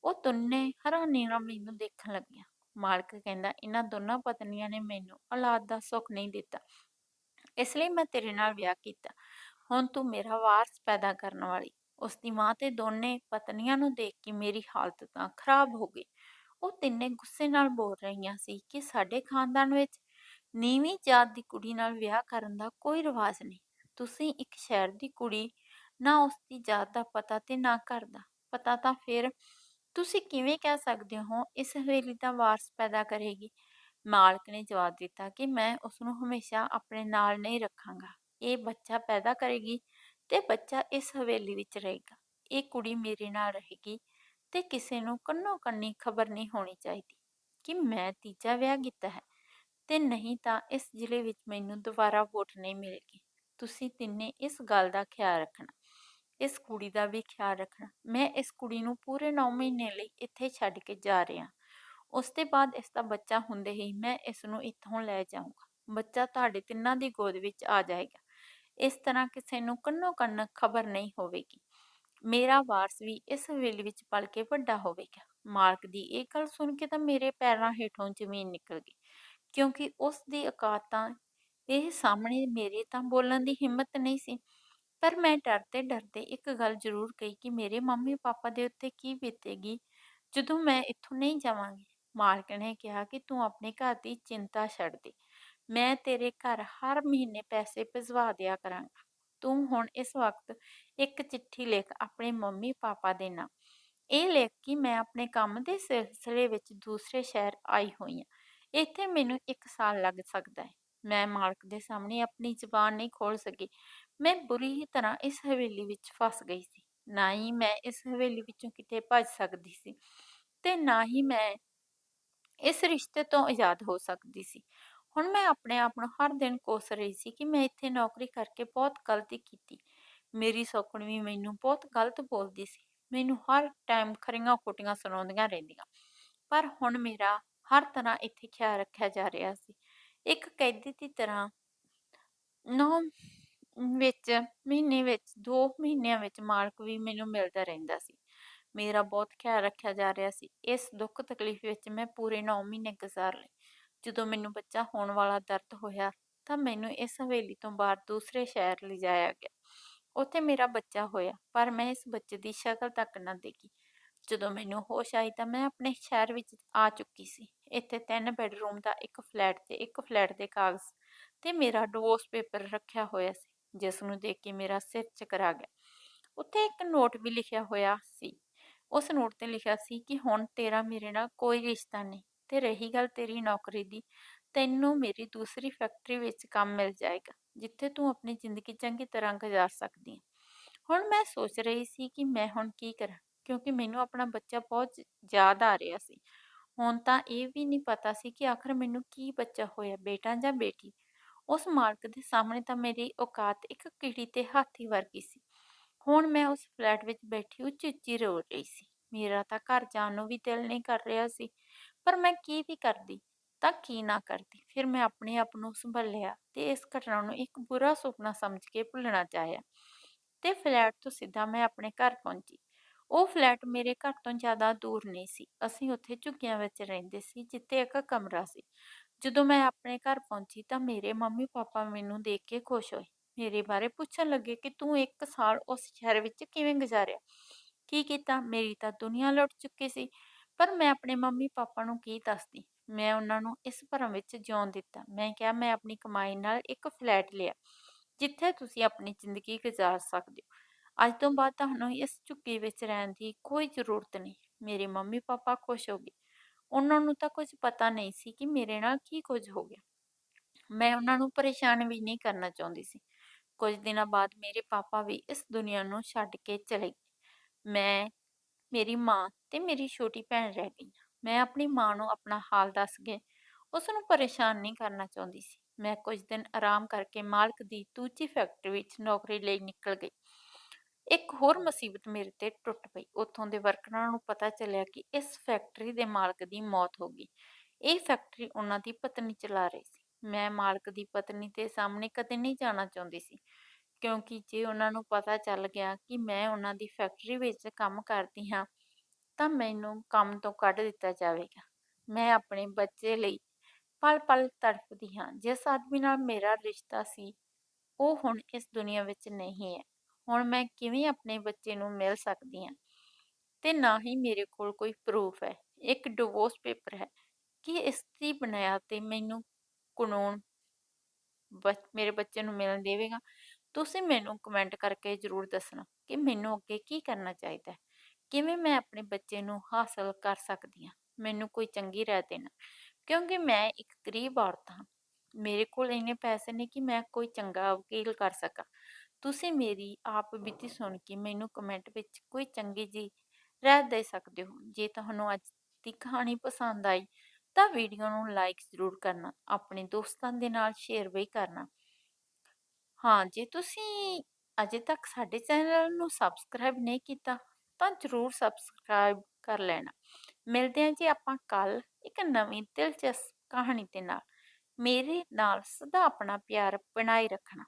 ਉਹ ਤਿੰਨੇ ਹੈਰਾਨੀ ਨਾਲ ਮੈਨੂੰ ਦੇਖਣ ਲੱਗਿਆ। ਮਾਲਕ ਕਹਿੰਦਾ, ਇਹਨਾਂ ਦੋਨਾਂ ਪਤਨੀਆਂ ਨੇ ਮੈਨੂੰ ਔਲਾਦ ਦਾ ਸੁੱਖ ਨਹੀਂ ਦਿੱਤਾ। ਇਸ ਲਈ ਮੈਂ ਤੇਰੇ ਨਾਲ ਵਿਆਹ ਕੀਤਾ। ਹੁਣ ਤੂੰ ਮੇਰਾ ਵਾਰਸ ਪੈਦਾ ਕਰਨ ਵਾਲੀ। ਉਸ ਦੀ ਮਾਂ ਤੇ ਦੋਨੇ ਪਤਨੀਆਂ ਨੂੰ ਦੇਖ ਕੇ ਮੇਰੀ ਹਾਲਤ ਤਾਂ ਖਰਾਬ ਹੋ ਗਈ। ਉਹ ਤਿੰਨੇ ਗੁੱਸੇ ਨਾਲ ਬੋਲ ਰਹੀਆਂ ਸੀ ਕਿ ਸਾਡੇ ਖਾਨਦਾਨ ਵਿੱਚ ਨੀਵੀਂ ਜਾਤ ਦੀ ਕੁੜੀ ਨਾਲ ਵਿਆਹ ਕਰਨ ਦਾ ਕੋਈ ਰਿਵਾਜ ਨਹੀਂ। ਤੁਸੀਂ ਇੱਕ ਸ਼ਹਿਰ ਦੀ ਕੁੜੀ, ਨਾ ਉਸ ਦੀ ਜਾਤ ਦਾ ਪਤਾ ਤੇ ਨਾ ਘਰ ਦਾ ਪਤਾ ਤਾਂ ਫਿਰ ਤੁਸੀਂ ਕਿਵੇਂ ਕਹਿ ਸਕਦੇ ਹੋ, ਇਸ ਹਵੇਲੀ ਦਾ ਵਾਰਸ ਪੈਦਾ ਕਰੇਗੀ? ਮਾਲਕ ਨੇ ਜਵਾਬ ਦਿੱਤਾ ਕਿ ਮੈਂ ਉਸ ਨੂੰ ਹਮੇਸ਼ਾ ਆਪਣੇ ਨਾਲ ਨਹੀਂ ਰੱਖਾਂਗਾ। ਇਹ ਬੱਚਾ ਪੈਦਾ ਕਰੇਗੀ ਤੇ ਬੱਚਾ ਇਸ ਹਵੇਲੀ ਵਿੱਚ ਰਹੇਗਾ। ਇਹ ਕੁੜੀ ਮੇਰੇ ਨਾਲ ਰਹੇਗੀ ਤੇ ਕਿਸੇ ਨੂੰ ਕੰਨੋ ਕੰਨੀ ਖਬਰ ਨਹੀਂ ਹੋਣੀ ਚਾਹੀਦੀ ਕਿ ਮੈਂ ਤੀਜਾ ਵਿਆਹ ਕੀਤਾ ਹੈ ਤੇ ਨਹੀਂ ਤਾਂ ਇਸ ਜ਼ਿਲ੍ਹੇ ਵਿੱਚ ਮੈਨੂੰ ਦੁਬਾਰਾ ਵੋਟ ਨਹੀਂ ਮਿਲੇਗੀ। ਤੁਸੀਂ ਤਿੰਨੇ ਇਸ ਗੱਲ ਦਾ ਖਿਆਲ ਰੱਖਣਾ, ਇਸ ਕੁੜੀ ਦਾ ਵੀ ਖਿਆਲ ਰੱਖਣਾ। ਮੈਂ ਇਸ ਕੁੜੀ ਨੂੰ ਪੂਰੇ 9 ਮਹੀਨੇ ਲਈ ਇੱਥੇ ਛੱਡ ਕੇ ਜਾ ਰਿਹਾ। ਉਸ ਤੋਂ ਬਾਅਦ ਇਸ ਦਾ ਬੱਚਾ ਹੁੰਦੇ ਹੀ ਮੈਂ ਇਸ ਨੂੰ ਇੱਥੋਂ ਲੈ ਜਾਊਂਗਾ। ਬੱਚਾ ਤੁਹਾਡੇ ਤਿੰਨਾਂ ਦੀ ਗੋਦ ਵਿੱਚ ਆ ਜਾਏਗਾ। ਇਸ ਤਰ੍ਹਾਂ ਕਿਸੇ ਨੂੰ ਕੰਨੋ ਕੰਨ ਖਬਰ ਨਹੀਂ ਹੋਵੇਗੀ। ਮੇਰਾ ਵਾਰਸ ਵੀ ਇਸ ਹਵੇਲੀ ਵਿੱਚ ਪਲ ਕੇ ਵੱਡਾ ਹੋਵੇਗਾ। ਮਾਲਕ ਦੀ ਇਹ ਗੱਲ ਸੁਣ ਕੇ ਤਾਂ ਮੇਰੇ ਪੈਰਾਂ ਹੇਠੋਂ ਜ਼ਮੀਨ ਨਿਕਲ ਗਈ, ਕਿਉਂਕਿ ਉਸ ਦੀ ਔਕਾਤ ਇਹ ਸਾਹਮਣੇ ਮੇਰੇ ਤਾਂ ਬੋਲਣ ਦੀ ਹਿੰਮਤ ਨਹੀਂ ਸੀ। ਪਰ ਮੈਂ ਡਰਦੇ ਡਰਦੇ ਇੱਕ ਗੱਲ ਜ਼ਰੂਰ ਕਹੀ ਕਿ ਮੇਰੇ ਮੰਮੀ ਪਾਪਾ ਦੇ ਉੱਤੇ ਕੀ ਬੀਤੇਗੀ, ਜਦੋਂ ਮੈਂ ਇੱਥੋਂ ਨਹੀਂ ਜਾਵਾਂਗੀ। ਮਾਲਕ ਨੇ ਕਿਹਾ ਕਿ ਤੂੰ ਆਪਣੇ ਘਰ ਦੀ ਚਿੰਤਾ ਛੱਡ ਦੇ। ਮੈਂ ਤੇਰੇ ਘਰ ਹਰ ਮਹੀਨੇ ਪੈਸੇ ਭਿਜਵਾ ਦਿਆ ਕਰਾਂਗਾ। ਤੂੰ ਹੁਣ ਇਸ ਵਕਤ ਇੱਕ ਚਿੱਠੀ ਲਿਖ ਆਪਣੇ ਮੰਮੀ ਪਾਪਾ ਦੇ ਨਾਂ। ਇਹ ਲਿਖ ਕਿ ਮੈਂ ਆਪਣੇ ਕੰਮ ਦੇ ਸਿਲਸਿਲੇ ਵਿੱਚ ਦੂਸਰੇ ਸ਼ਹਿਰ ਆਈ ਹੋਈ ਹਾਂ ਇੱਥੇ ਮੈਨੂੰ ਇੱਕ ਸਾਲ ਲੱਗ ਸਕਦਾ ਹੈ। ਮੈਂ ਮਾਲਕ ਦੇ ਸਾਹਮਣੇ ਆਪਣੀ ਜ਼ੁਬਾਨ ਨਹੀਂ ਖੋਲ ਸਕੀ। ਮੈਂ ਬੁਰੀ ਤਰ੍ਹਾਂ ਇਸ ਹਵੇਲੀ ਵਿੱਚ ਫਸ ਗਈ ਸੀ। ਨਾ ਹੀ ਮੈਂ ਇਸ ਹਵੇਲੀ ਵਿੱਚੋਂ ਕਿਤੇ ਭੱਜ ਸਕਦੀ ਸੀ ਤੇ ਨਾ ਹੀ ਮੈਂ ਇਸ ਰਿਸ਼ਤੇ ਤੋਂ ਆਜ਼ਾਦ ਹੋ ਸਕਦੀ ਸੀ। ਹੁਣ ਮੈਂ ਆਪਣੇ ਆਪ ਨੂੰ ਹਰ ਦਿਨ ਕੋਸ ਰਹੀ ਸੀ ਕਿ ਮੈਂ ਇੱਥੇ ਨੌਕਰੀ ਕਰਕੇ ਬਹੁਤ ਗਲਤੀ ਕੀਤੀ। ਮੇਰੀ ਸੌਕਣ ਵੀ ਮੈਨੂੰ ਬਹੁਤ ਗਲਤ ਬੋਲਦੀ ਸੀ। ਮੈਨੂੰ ਹਰ ਟਾਈਮ ਖਰੀਆਂ ਖੋਟੀਆਂ ਸੁਣਾਉਂਦੀਆਂ ਰਹਿੰਦੀਆਂ। ਪਰ ਹੁਣ ਮੇਰਾ ਹਰ ਤਰ੍ਹਾਂ ਇੱਥੇ ਖਿਆਲ ਰੱਖਿਆ ਜਾ ਰਿਹਾ ਸੀ। ਇੱਕ ਕੈਦੀ ਦੀ ਤਰ੍ਹਾਂ ਨੌ ਵਿੱਚ, ਮਹੀਨੇ ਵਿੱਚ 2 ਮਹੀਨਿਆਂ ਵਿੱਚ ਮਾਲਕ ਵੀ ਮੈਨੂੰ ਮਿਲਦਾ ਰਹਿੰਦਾ ਸੀ। ਮੇਰਾ ਬਹੁਤ ਖਿਆਲ ਰੱਖਿਆ ਜਾ ਰਿਹਾ ਸੀ। ਇਸ ਦੁੱਖ ਤਕਲੀਫ ਵਿੱਚ ਮੈਂ ਪੂਰੇ 9 ਮਹੀਨੇ ਗੁਜ਼ਾਰ ਲਏ। ਜਦੋਂ ਮੈਨੂੰ ਬੱਚਾ ਹੋਣ ਵਾਲਾ ਦਰਦ ਹੋਇਆ, ਤਾਂ ਮੈਨੂੰ ਇਸ ਹਵੇਲੀ ਤੋਂ ਬਾਹਰ ਦੂਸਰੇ ਸ਼ਹਿਰ ਲਿਜਾਇਆ ਗਿਆ। ਉੱਥੇ ਮੇਰਾ ਬੱਚਾ ਹੋਇਆ, ਪਰ ਮੈਂ ਇਸ ਬੱਚੇ ਦੀ ਸ਼ਕਲ ਤੱਕ ਨਾ ਦੇਖੀ। ਜਦੋਂ ਮੈਨੂੰ ਹੋਸ਼ ਆਈ, ਤਾਂ ਮੈਂ ਆਪਣੇ ਸ਼ਹਿਰ ਵਿੱਚ ਆ ਚੁੱਕੀ ਸੀ। ਇੱਥੇ ਤਿੰਨ ਬੈੱਡਰੂਮ ਦਾ ਇੱਕ ਫਲੈਟ ਤੇ ਇੱਕ ਫਲੈਟ ਦੇ ਕਾਗਜ਼ ਤੇ ਮੇਰਾ ਡਿਵੋਰਸ ਪੇਪਰ ਰੱਖਿਆ ਹੋਇਆ ਸੀ, ਜਿਸ ਨੂੰ ਦੇਖ ਕੇ ਮੇਰਾ ਸਿਰ ਚਕਰਾ ਗਿਆ। ਉੱਥੇ ਇੱਕ ਨੋਟ ਵੀ ਲਿਖਿਆ ਹੋਇਆ ਸੀ। ਉਸ ਨੋਟ ਤੇ ਲਿਖਿਆ ਸੀ ਕਿ ਹੁਣ ਤੇਰਾ ਮੇਰੇ ਨਾਲ ਕੋਈ ਰਿਸ਼ਤਾ ਨਹੀਂ। ਤੇ ਰਹੀ ਗੱਲ ਤੇਰੀ ਨੌਕਰੀ ਦੀ, ਤੈਨੂੰ ਮੇਰੀ ਦੂਸਰੀ ਫੈਕਟਰੀ ਵਿੱਚ ਕੰਮ ਮਿਲ ਜਾਏਗਾ, ਜਿੱਥੇ ਤੂੰ ਆਪਣੀ ਜ਼ਿੰਦਗੀ ਚੰਗੀ ਤਰ੍ਹਾਂ ਗੁਜ਼ਾਰ ਸਕਦੀ ਹੈ ਹੁਣ ਮੈਂ ਸੋਚ ਰਹੀ ਸੀ ਕਿ ਮੈਂ ਹੁਣ ਕੀ ਕਰਾਂ, ਕਿਉਂਕਿ ਮੈਨੂੰ ਆਪਣਾ ਬੱਚਾ ਬਹੁਤ ਯਾਦ ਆ ਰਿਹਾ ਸੀ। ਹੁਣ ਤਾਂ ਇਹ ਵੀ ਨਹੀਂ ਪਤਾ ਸੀ ਕਿ ਆਖਰ ਮੈਨੂੰ ਕੀ ਬੱਚਾ ਹੋਇਆ, ਬੇਟਾ ਜਾਂ ਬੇਟੀ। ਉਸ ਮਾਲਕ ਦੇ ਸਾਹਮਣੇ ਤਾਂ ਮੇਰੀ ਔਕਾਤ ਇੱਕ ਕੀੜੀ ਤੇ ਹਾਥੀ ਵਰਗੀ ਸੀ। ਹੁਣ ਮੈਂ ਉਸ ਫਲੈਟ ਵਿੱਚ ਬੈਠੀ ਉੱਚੀ ਉੱਚੀ ਰੋ ਰਹੀ ਸੀ। ਮੇਰਾ ਤਾਂ ਘਰ ਜਾਣ ਨੂੰ ਵੀ ਦਿਲ ਨਹੀਂ ਕਰ ਰਿਹਾ ਸੀ। ਪਰ ਮੈਂ ਕੀ ਵੀ ਕਰਦੀ, ਤਾਂ ਕੀ ਨਾ ਕਰਦੀ? ਫਿਰ ਮੈਂ ਆਪਣੇ ਆਪ ਨੂੰ ਸੰਭਾਲਿਆ ਤੇ ਇਸ ਘਟਨਾ ਨੂੰ ਇੱਕ ਬੁਰਾ ਸੁਪਨਾ ਸਮਝ ਕੇ ਭੁੱਲਣਾ ਚਾਹਿਆ ਤੇ ਫਲੈਟ ਤੋਂ ਸਿੱਧਾ ਮੈਂ ਆਪਣੇ ਘਰ ਪਹੁੰਚੀ। ਉਹ ਫਲੈਟ ਮੇਰੇ ਘਰ ਤੋਂ ਜ਼ਿਆਦਾ ਦੂਰ ਨਹੀਂ ਸੀ। ਅਸੀਂ ਉੱਥੇ ਝੁੱਗੀਆਂ ਵਿੱਚ ਰਹਿੰਦੇ ਸੀ, ਜਿੱਥੇ ਇੱਕ ਕਮਰਾ ਸੀ। ਜਦੋਂ ਮੈਂ ਆਪਣੇ ਘਰ ਪਹੁੰਚੀ ਤਾਂ ਮੇਰੇ ਮੰਮੀ ਪਾਪਾ ਮੈਨੂੰ ਦੇਖ ਕੇ ਖੁਸ਼ ਹੋਏ। ਮੇਰੇ ਬਾਰੇ ਪੁੱਛਣ ਲੱਗੇ ਕਿ ਤੂੰ ਇੱਕ ਸਾਲ ਉਸ ਸ਼ਹਿਰ ਵਿੱਚ ਕਿਵੇਂ ਗੁਜ਼ਾਰਿਆ? ਕੀ ਕੀਤਾ? ਮੇਰੀ ਤਾਂ ਦੁਨੀਆ ਲੁੱਟ ਚੁੱਕੀ ਸੀ। ਪਰ ਮੈਂ ਆਪਣੇ ਮੰਮੀ ਪਾਪਾ ਨੂੰ ਕੀ ਦੱਸਦੀ? ਮੈਂ ਉਹਨਾਂ ਨੂੰ ਇਸ ਭਰਮ ਵਿੱਚ ਜਿਉਣ ਦਿੱਤਾ। ਮੈਂ ਕਿਹਾ, ਮੈਂ ਆਪਣੀ ਕਮਾਈ ਨਾਲ ਇੱਕ ਫਲੈਟ ਲਿਆ, ਜਿੱਥੇ ਤੁਸੀਂ ਆਪਣੀ ਜ਼ਿੰਦਗੀ ਗੁਜ਼ਾਰ ਸਕਦੇ ਹੋ। ਅੱਜ ਤੋਂ ਬਾਅਦ ਤੁਹਾਨੂੰ ਇਸ ਝੁੱਗੀ ਵਿੱਚ ਰਹਿਣ ਦੀ ਕੋਈ ਜ਼ਰੂਰਤ ਨਹੀਂ। ਮੇਰੇ ਮੰਮੀ ਪਾਪਾ ਖੁਸ਼ ਹੋ ਗਏ। ਉਹਨਾਂ ਨੂੰ ਤਾਂ ਕੁਝ ਪਤਾ ਨਹੀਂ ਸੀ ਕਿ ਮੇਰੇ ਨਾਲ ਕੀ ਕੁਝ ਹੋ ਗਿਆ। ਮੈਂ ਉਹਨਾਂ ਨੂੰ ਪਰੇਸ਼ਾਨ ਵੀ ਨਹੀਂ ਕਰਨਾ ਚਾਹੁੰਦੀ ਸੀ। ਕੁਝ ਦਿਨਾਂ ਬਾਅਦ ਮੇਰੇ ਪਾਪਾ ਵੀ ਇਸ ਦੁਨੀਆ ਨੂੰ ਛੱਡ ਕੇ ਚਲੇ ਗਏ। ਮੈਂ, ਮੇਰੀ ਮਾਂ ਤੇ ਮੇਰੀ ਛੋਟੀ ਭੈਣ ਰਹਿ ਗਈ ਮੈਂ ਆਪਣੀ ਮਾਂ ਨੂੰ ਆਪਣਾ ਹਾਲ ਦੱਸ ਕੇ ਉਸ ਨੂੰ ਪਰੇਸ਼ਾਨ ਨਹੀਂ ਕਰਨਾ ਚਾਹੁੰਦੀ ਸੀ। ਮੈਂ ਕੁਝ ਦਿਨ ਆਰਾਮ ਕਰਕੇ ਮਾਲਕ ਦੀ ਦੂਜੀ ਫੈਕਟਰੀ ਵਿੱਚ ਨੌਕਰੀ ਲਈ ਨਿਕਲ ਗਈ। ਇੱਕ ਹੋਰ ਮੁਸੀਬਤ ਮੇਰੇ ਤੇ ਟੁੱਟ ਪਈ। ਉੱਥੋਂ ਦੇ ਵਰਕਰਾਂ ਨੂੰ ਪਤਾ ਚੱਲਿਆ ਕਿ ਇਸ ਫੈਕਟਰੀ ਦੇ ਮਾਲਕ ਦੀ ਮੌਤ ਹੋ ਗਈ। ਇਹ ਫੈਕਟਰੀ ਉਹਨਾਂ ਦੀ ਪਤਨੀ ਚਲਾ ਰਹੀ ਸੀ। ਮੈਂ ਮਾਲਕ ਦੀ ਪਤਨੀ ਦੇ ਸਾਹਮਣੇ ਕਦੇ ਨਹੀਂ ਜਾਣਾ ਚਾਹੁੰਦੀ ਸੀ, ਕਿਉਂਕਿ ਜੇ ਉਹਨਾਂ ਨੂੰ ਪਤਾ ਚੱਲ ਗਿਆ ਕਿ ਮੈਂ ਉਹਨਾਂ ਦੀ ਫੈਕਟਰੀ ਵਿੱਚ ਕੰਮ ਕਰਦੀ ਹਾਂ ਤਾਂ ਮੈਨੂੰ ਕੰਮ ਤੋਂ ਕੱਢ ਦਿੱਤਾ ਜਾਵੇਗਾ। ਮੈਂ ਆਪਣੇ ਬੱਚੇ ਲਈ ਪਲ ਪਲ ਤੜਫਦੀ ਹਾਂ। ਜਿਸ ਆਦਮੀ ਨਾਲ ਮੇਰਾ ਰਿਸ਼ਤਾ ਸੀ, ਉਹ ਹੁਣ ਇਸ ਦੁਨੀਆ ਵਿੱਚ ਨਹੀਂ ਹੈ। ਹੁਣ ਮੈਂ ਕਿਵੇਂ ਆਪਣੇ ਬੱਚੇ ਨੂੰ ਮਿਲ ਸਕਦੀ ਹਾਂ? ਤੇ ਨਾ ਹੀ ਮੇਰੇ ਕੋਲ ਕੋਈ ਪ੍ਰੂਫ ਹੈ। ਇੱਕ ਡਿਵੋਰਸ ਪੇਪਰ ਹੈ। ਕਿ ਇਸ ਦੀ ਬੁਨਿਆਦ ਤੇ ਮੈਨੂੰ ਕਾਨੂੰਨ ਮੇਰੇ ਬੱਚੇ ਨੂੰ ਮਿਲਣ ਦੇਵੇਗਾ? ਤੁਸੀਂ ਮੈਨੂੰ ਕਮੈਂਟ ਕਰਕੇ ਜ਼ਰੂਰ ਦੱਸਣਾ ਕਿ ਮੈਨੂੰ ਅੱਗੇ ਕੀ ਕਰਨਾ ਚਾਹੀਦਾ ਹੈ। ਕਿਵੇਂ ਮੈਂ ਆਪਣੇ ਬੱਚੇ ਨੂੰ ਹਾਸਲ ਕਰ ਸਕਦੀ ਹਾਂ? ਮੈਨੂੰ ਕੋਈ ਚੰਗੀ ਰਾਏ ਦੇਣਾ। ਕਿਉਂਕਿ ਮੈਂ ਇੱਕ ਗਰੀਬ ਔਰਤ ਹਾਂ। ਮੇਰੇ ਕੋਲ ਇੰਨੇ ਪੈਸੇ ਨਹੀਂ ਕਿ ਮੈਂ ਕੋਈ ਚੰਗਾ ਵਕੀਲ ਕਰ ਸਕਾਂ। ਤੁਸੀਂ ਮੇਰੀ ਆਪ ਬੀਤੀ ਸੁਣ ਕੇ ਮੈਨੂੰ ਕਮੈਂਟ ਵਿੱਚ ਕੋਈ ਚੰਗੀ ਜੀ ਰਾਏ ਦੇ ਸਕਦੇ ਹੋ? ਜੇ ਤੁਹਾਨੂੰ ਅੱਜ ਦੀ ਕਹਾਣੀ ਪਸੰਦ ਆਈ, ਤਾਂ ਵੀਡੀਓ ਨੂੰ ਲਾਈਕ ਜ਼ਰੂਰ ਕਰਨਾ। ਆਪਣੇ ਦੋਸਤਾਂ ਦੇ ਨਾਲ ਸ਼ੇਅਰ ਵੀ ਕਰਨਾ। ਹਾਂ, ਜੇ ਤੁਸੀਂ ਅਜੇ ਤੱਕ ਸਾਡੇ ਚੈਨਲ ਨੂੰ ਸਬਸਕ੍ਰਾਈਬ ਨਹੀਂ ਕੀਤਾ ਤਾਂ ਜ਼ਰੂਰ ਸਬਸਕ੍ਰਾਈਬ ਕਰ ਲੈਣਾ। ਮਿਲਦੇ ਹਾਂ ਜੀ ਆਪਾਂ ਕੱਲ ਇੱਕ ਨਵੀਂ ਦਿਲਚਸਪ ਕਹਾਣੀ ਦੇ ਨਾਲ। ਮੇਰੇ ਨਾਲ ਸਦਾ ਆਪਣਾ ਪਿਆਰ ਬਣਾਈ ਰੱਖਣਾ।